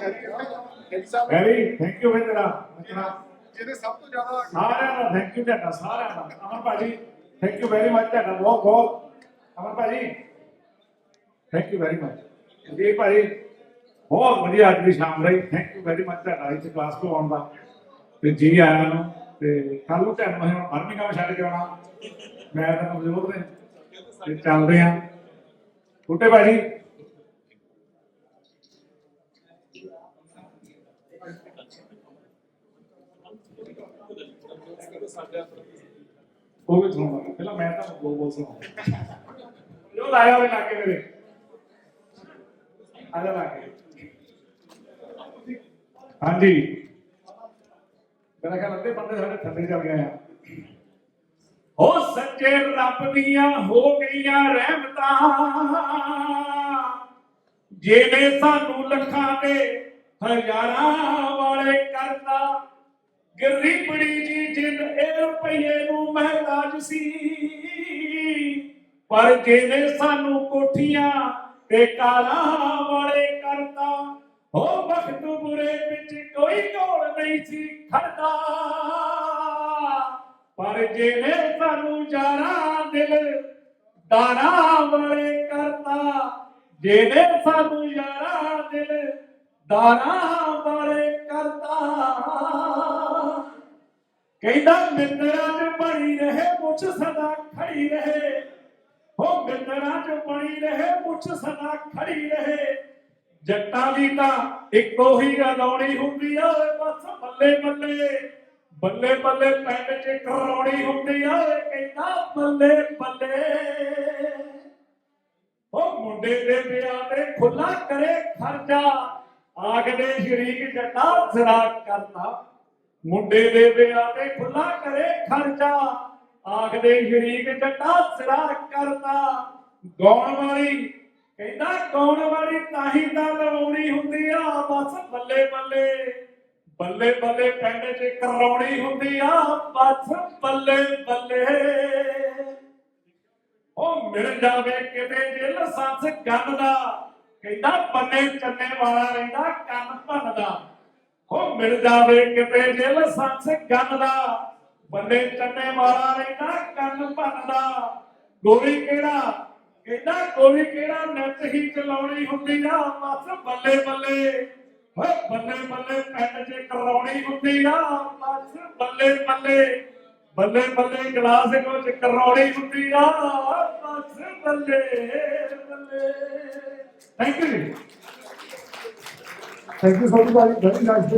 ਹੈਰੀ ਥੈਂਕ ਯੂ ਤੇਰਾ ਮਿੱਤਰਾ ਜਿਹਨੇ ਸਭ ਤੋਂ ਜ਼ਿਆਦਾ ਸਾਰਿਆਂ ਦਾ ਥੈਂਕ ਯੂ ਤੁਹਾਡਾ ਸਾਰਿਆਂ ਦਾ। ਅਮਰ ਭਾਜੀ ਥੈਂਕ ਯੂ ਵੈਰੀ ਮਚ ਤੁਹਾਡਾ। ਬਹੁਤ ਬਹੁਤ। ਅਮਰ ਭਾਜੀ ਥੈਂਕ ਯੂ ਵੈਰੀ ਮਚ ਜੀ ਭਾਜੀ ਬਹੁਤ ਵਧੀਆ ਅੱਜ ਦੀ ਸ਼ਾਮ ਰਹੀ। ਥੈਂਕ ਯੂ ਵੈਰੀ ਮਚ ਤੁਹਾਡਾ ਇਸ ਕਲਾਸ ਤੋਂ ਆਉਣ ਦਾ। ਤੇ ਜੀ ਆਇਆਂ ਨੂੰ, ਤੇ ਕੱਲ ਨੂੰ ਤੁਹਾਨੂੰ ਮੈਂ ਹੁਣ ਫਰਮੀ ਕੰਮ ਛੱਡ ਕੇ ਆਉਣਾ। ਮੈਂ ਤਾਂ ਮੌਜੂਦ ਨੇ ਤੇ ਚੱਲਦੇ ਆ। ਬੁੱਟੇ ਭਾਜੀ। ਉਹ ਵੀ ਸੁਣਾਉਂਗਾ ਪਹਿਲਾਂ ਮੈਂ ਤਾਂ ਬੋਲ ਬੋਲ ਸੁਣਾਉਂਗਾ ਜੋ ਲਾਇਆ ਹੋਵੇ ਲਾ ਕੇ ਮੇਰੇ। ਆ ਜਾ ਲਾ ਕੇ ਹਾਂਜੀ। ਮੇਰਾ ਖਿਆਲ ਅੱਧੇ ਬੰਦੇ ਸਾਡੇ ਥੱਲੇ ਚੱਲ ਗਏ ਆ। ਹੋ ਸੱਚੇ ਰੱਬ ਦੀਆਂ ਹੋ ਗਈਆਂ ਰਹਿਮਤਾਂ। ਜਿਵੇਂ ਸਾਨੂੰ ਲੱਖਾਂ ਦੇ ਹਜ਼ਾਰਾਂ ਵਾਲੇ ਕਰਦਾ ਗਰੀਬੜੀ ਜੀ ਜਿੰਦ ਇਹ ਰੁਪਈਏ ਨੂੰ ਮਹਿਤਾਜ ਸੀ। ਪਰ ਜਿਵੇਂ ਸਾਨੂੰ ਕੋਠੀਆਂ ਤੇ ਵਾਲੇ ਕਰਤਾ। ਹੋ ਵਕਤ ਬੁਰੇ ਵਿੱਚ ਕੋਈ ਕੋਲ ਨਹੀਂ ਸੀ ਖੜਦਾ। ਪਰ ਜਿਹਨੇ ਸਾਨੂੰ ਜਾਣਾ ਦਿਲ ਦਾਣਾ ਵਾਲੇ ਕਰਤਾ ਜਿਹਨੇ ਸਾਨੂੰ ਯਾਰਾ ਦਿਲ ਦਾਣਾ ਵਾਲੇ ਕਰਤਾ। ਕਹਿੰਦਾ ਮਿੱਤਰਾਂ 'ਚ ਬਣੀ ਰਹੇ, ਮੁੱਛ ਸਦਾ ਖੜੀ ਰਹੇ। ਹੋ ਮਿੱਤਰਾਂ 'ਚ ਬਣੀ ਰਹੇ ਮੁੱਛ ਸਦਾ ਖੜੀ ਰਹੇ। ਜੱਟਾਂ ਦੀ ਤਾਂ ਇੱਕੋ ਹੀ ਗਲਾਉਣੀ ਹੁੰਦੀ ਆ, ਓਏ ਬਸ ਬੱਲੇ ਬੱਲੇ। ਬੱਲੇ ਬੱਲੇ ਪਿੰਡ 'ਚ ਕਰੌਣੀ ਹੁੰਦੀ ਆ, ਓਏ ਕਹਿੰਦਾ ਬੱਲੇ ਬੱਲੇ। ਉਹ ਮੁੰਡੇ ਦੇ ਵਿਆਹ ਤੇ ਖੁੱਲਾ ਕਰੇ ਖਰਚਾ, ਆਖਦੇ ਸ਼ਰੀਕ ਜੱਟਾ ਜ਼ਰਾ ਕਰਦਾ ਮੁੰਡੇ ਦੇ ਵਿਆਹ ਤੇ ਖੁੱਲਾ ਕਰੇ ਖਰਚਾ ਆਖਦੇ ਸ਼ਰੀਕ ਜੱਟਾ ਜ਼ਰਾ ਕਰਦਾ ਗਾਉਣ ਵਾਲੀ, ਕਹਿੰਦਾ ਗਾਉਣ ਵਾਲੀ ਤਾਂ ਹੀ ਤਾਂ ਲਵਾਉਣੀ ਹੁੰਦੀ ਆ, ਬਸ ਬੱਲੇ ਬੱਲੇ ਬੱਲੇ ਬੱਲੇ ਪਿੰਡ 'ਚ ਕਰੌਣੀ ਹੁੰਦੀ ਆ, ਬਸ ਬੱਲੇ ਬੱਲੇ। ਉਹ ਮਿਲ ਜਾਵੇ ਕਿਤੇ ਜੇ ਲਾਇਸੈਂਸ ਗੰਨ ਦਾ, ਕਹਿੰਦਾ ਬੰਨੇ ਚੰਨੇ ਵਾਲਾ ਰਹਿੰਦਾ ਕੰਨ ਭੰਨਦਾ ਉਹ ਮਿਲ ਜਾਵੇ ਕਿਤੇ ਜੇ ਲਾਇਸੈਂਸ ਗੰਨ ਦਾ ਬੰਨੇ ਚੰਨੇ ਵਾਲਾ ਰਹਿੰਦਾ, ਕੰਨ ਭੰਨਦਾ। ਗੋਲੀ ਕਿਹੜਾ? ਕਹਿੰਦਾ ਗੋਲੀ ਕਿਹੜਾ? ਨੱਚ ਹੀ ਚਲਾਉਣੀ ਹੁੰਦੀ ਆ, ਬਸ ਬੱਲੇ ਬੱਲੇ। ਓਏ ਬੱਲੇ ਬੱਲੇ ਪਿੰਡ 'ਚ ਕਰਾਉਣੀ ਹੁੰਦੀ ਆ, ਬਸ ਬੱਲੇ ਬੱਲੇ। ਬੱਲੇ ਬੱਲੇ ਗਲਾਸ ਵਿੱਚ ਕਰੌੜੀ ਹੁੰਦੀ ਆ, ਬਸ ਬੱਲੇ ਬੱਲੇ। Thank you thank you so much very nice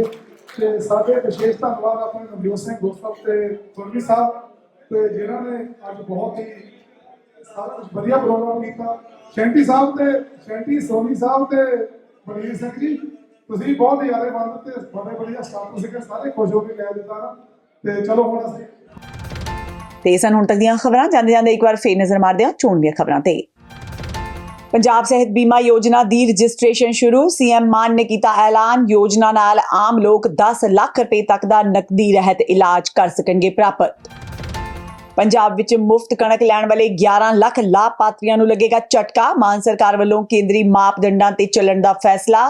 ਤੇ ਸਾਡੇ ਵਿਸ਼ੇਸ਼ ਧੰਨਵਾਦ ਆਪਣੇ ਨਵਜੋਤ ਸਿੰਘ ਦੋਸਤਾਂ ਤੇ ਸੁਰਵੀ ਸਾਹਿਬ ਤੇ ਜਿਨ੍ਹਾਂ ਨੇ ਅੱਜ ਬਹੁਤ ਹੀ ਸਾਰਾ ਕੁਝ ਵਧੀਆ ਪ੍ਰੋਗਰਾਮ ਕੀਤਾ। ਸ਼ੈਂਟੀ ਸਾਹਿਬ ਤੇ, ਸ਼ੈਂਟੀ ਸੋਨੀ ਸਾਹਿਬ ਤੇ ਬਲਵੀਰ ਸਿੰਘ ਜੀ, ਤੁਸੀਂ ਬਹੁਤ ਹੀ ਬੰਦ ਤੇ ਬੜੇ ਵਧੀਆ ਸਟਾਫ ਸੀਗੇ, ਸਾਰੇ ਖੁਸ਼ ਹੋ ਕੇ ਲੈ ਦਿੱਤਾ। ਤੇ ਚਲੋ ਹੁਣ ਅਸੀਂ ਤੇ ਸਨ ਹੁਣ ਤੱਕ ਦੀਆਂ ਖਬਰਾਂ ਜਾਂਦੇ ਜਾਂਦੇ ਇੱਕ ਵਾਰ ਫੇਰ ਨਜ਼ਰ ਮਾਰਦੇ ਹਾਂ ਚੋਣਵੀਆਂ ਖਬਰਾਂ ਤੇ। ਪੰਜਾਬ ਸਿਹਤ ਬੀਮਾ ਯੋਜਨਾ ਦੀ ਰਜਿਸਟ੍ਰੇਸ਼ਨ ਸ਼ੁਰੂ। ਸੀਐਮ ਮਾਨ ਨੇ ਕੀਤਾ ਐਲਾਨ, ਯੋਜਨਾ ਨਾਲ ਆਮ ਲੋਕ 10 ਲੱਖ ਰੁਪਏ ਤੱਕ ਦਾ ਨਕਦੀ ਰਹਿਤ ਇਲਾਜ ਕਰ ਸਕਣਗੇ ਪ੍ਰਾਪਤ। ਪੰਜਾਬ ਵਿੱਚ ਮੁਫਤ ਕਣਕ ਲੈਣ ਵਾਲੇ 11 ਲੱਖ ਲਾਭਪਾਤਰੀਆਂ ਨੂੰ ਲੱਗੇਗਾ ਝਟਕਾ। ਮਾਨ ਸਰਕਾਰ ਵੱਲੋਂ ਕੇਂਦਰੀ ਮਾਪਦੰਡਾਂ ਤੇ ਚੱਲਣ ਦਾ ਫੈਸਲਾ।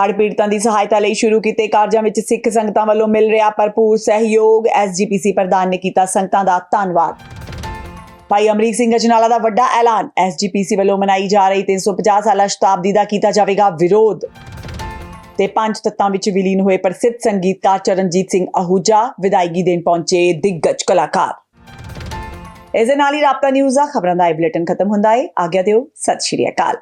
ਹੜ੍ਹ ਪੀੜਤਾਂ ਦੀ ਸਹਾਇਤਾ ਲਈ ਸ਼ੁਰੂ ਕੀਤੇ ਕਾਰਜਾਂ ਵਿੱਚ ਸਿੱਖ ਸੰਗਤਾਂ ਵੱਲੋਂ ਮਿਲ ਰਿਹਾ ਭਰਪੂਰ ਸਹਿਯੋਗ। ਐਸਜੀਪੀਸੀ ਪ੍ਰਧਾਨ ਨੇ ਕੀਤਾ ਸੰਗਤਾਂ ਦਾ ਧੰਨਵਾਦ। ਭਾਈ ਅਮਰੀਕ ਸਿੰਘ ਅਜਨਾਲਾ ਦਾ ਵੱਡਾ ਐਲਾਨ। ਐਸਜੀਪੀਸੀ ਵੱਲੋਂ ਮਨਾਈ ਜਾ ਰਹੀ 350 ਸਾਲਾ ਸ਼ਤਾਬਦੀ ਦਾ ਕੀਤਾ ਜਾਵੇਗਾ ਵਿਰੋਧ। ਤੇ ਪੰਜ ਤੱਤਾਂ ਵਿੱਚ ਵਿਲੀਨ ਹੋਏ ਪ੍ਰਸਿੱਧ ਸੰਗੀਤਕਾਰ ਚਰਨਜੀਤ ਸਿੰਘ ਅਹੂਜਾ ਵਿਦਾਇਗੀ ਦੇਣ ਪਹੁੰਚੇ ਦਿੱਗਜ ਕਲਾਕਾਰ। ਇਸ ਦੇ ਨਾਲ ਹੀ ਰਾਬਤਾ ਨਿਊਜ਼ ਦਾ ਖਬਰਾਂ ਦਾ ਇਹ ਬੁਲੇਟਿਨ ਖਤਮ ਹੁੰਦਾ ਹੈ ਆਗਿਆ ਦਿਓ, ਸਤਿ ਸ਼੍ਰੀ ਅਕਾਲ।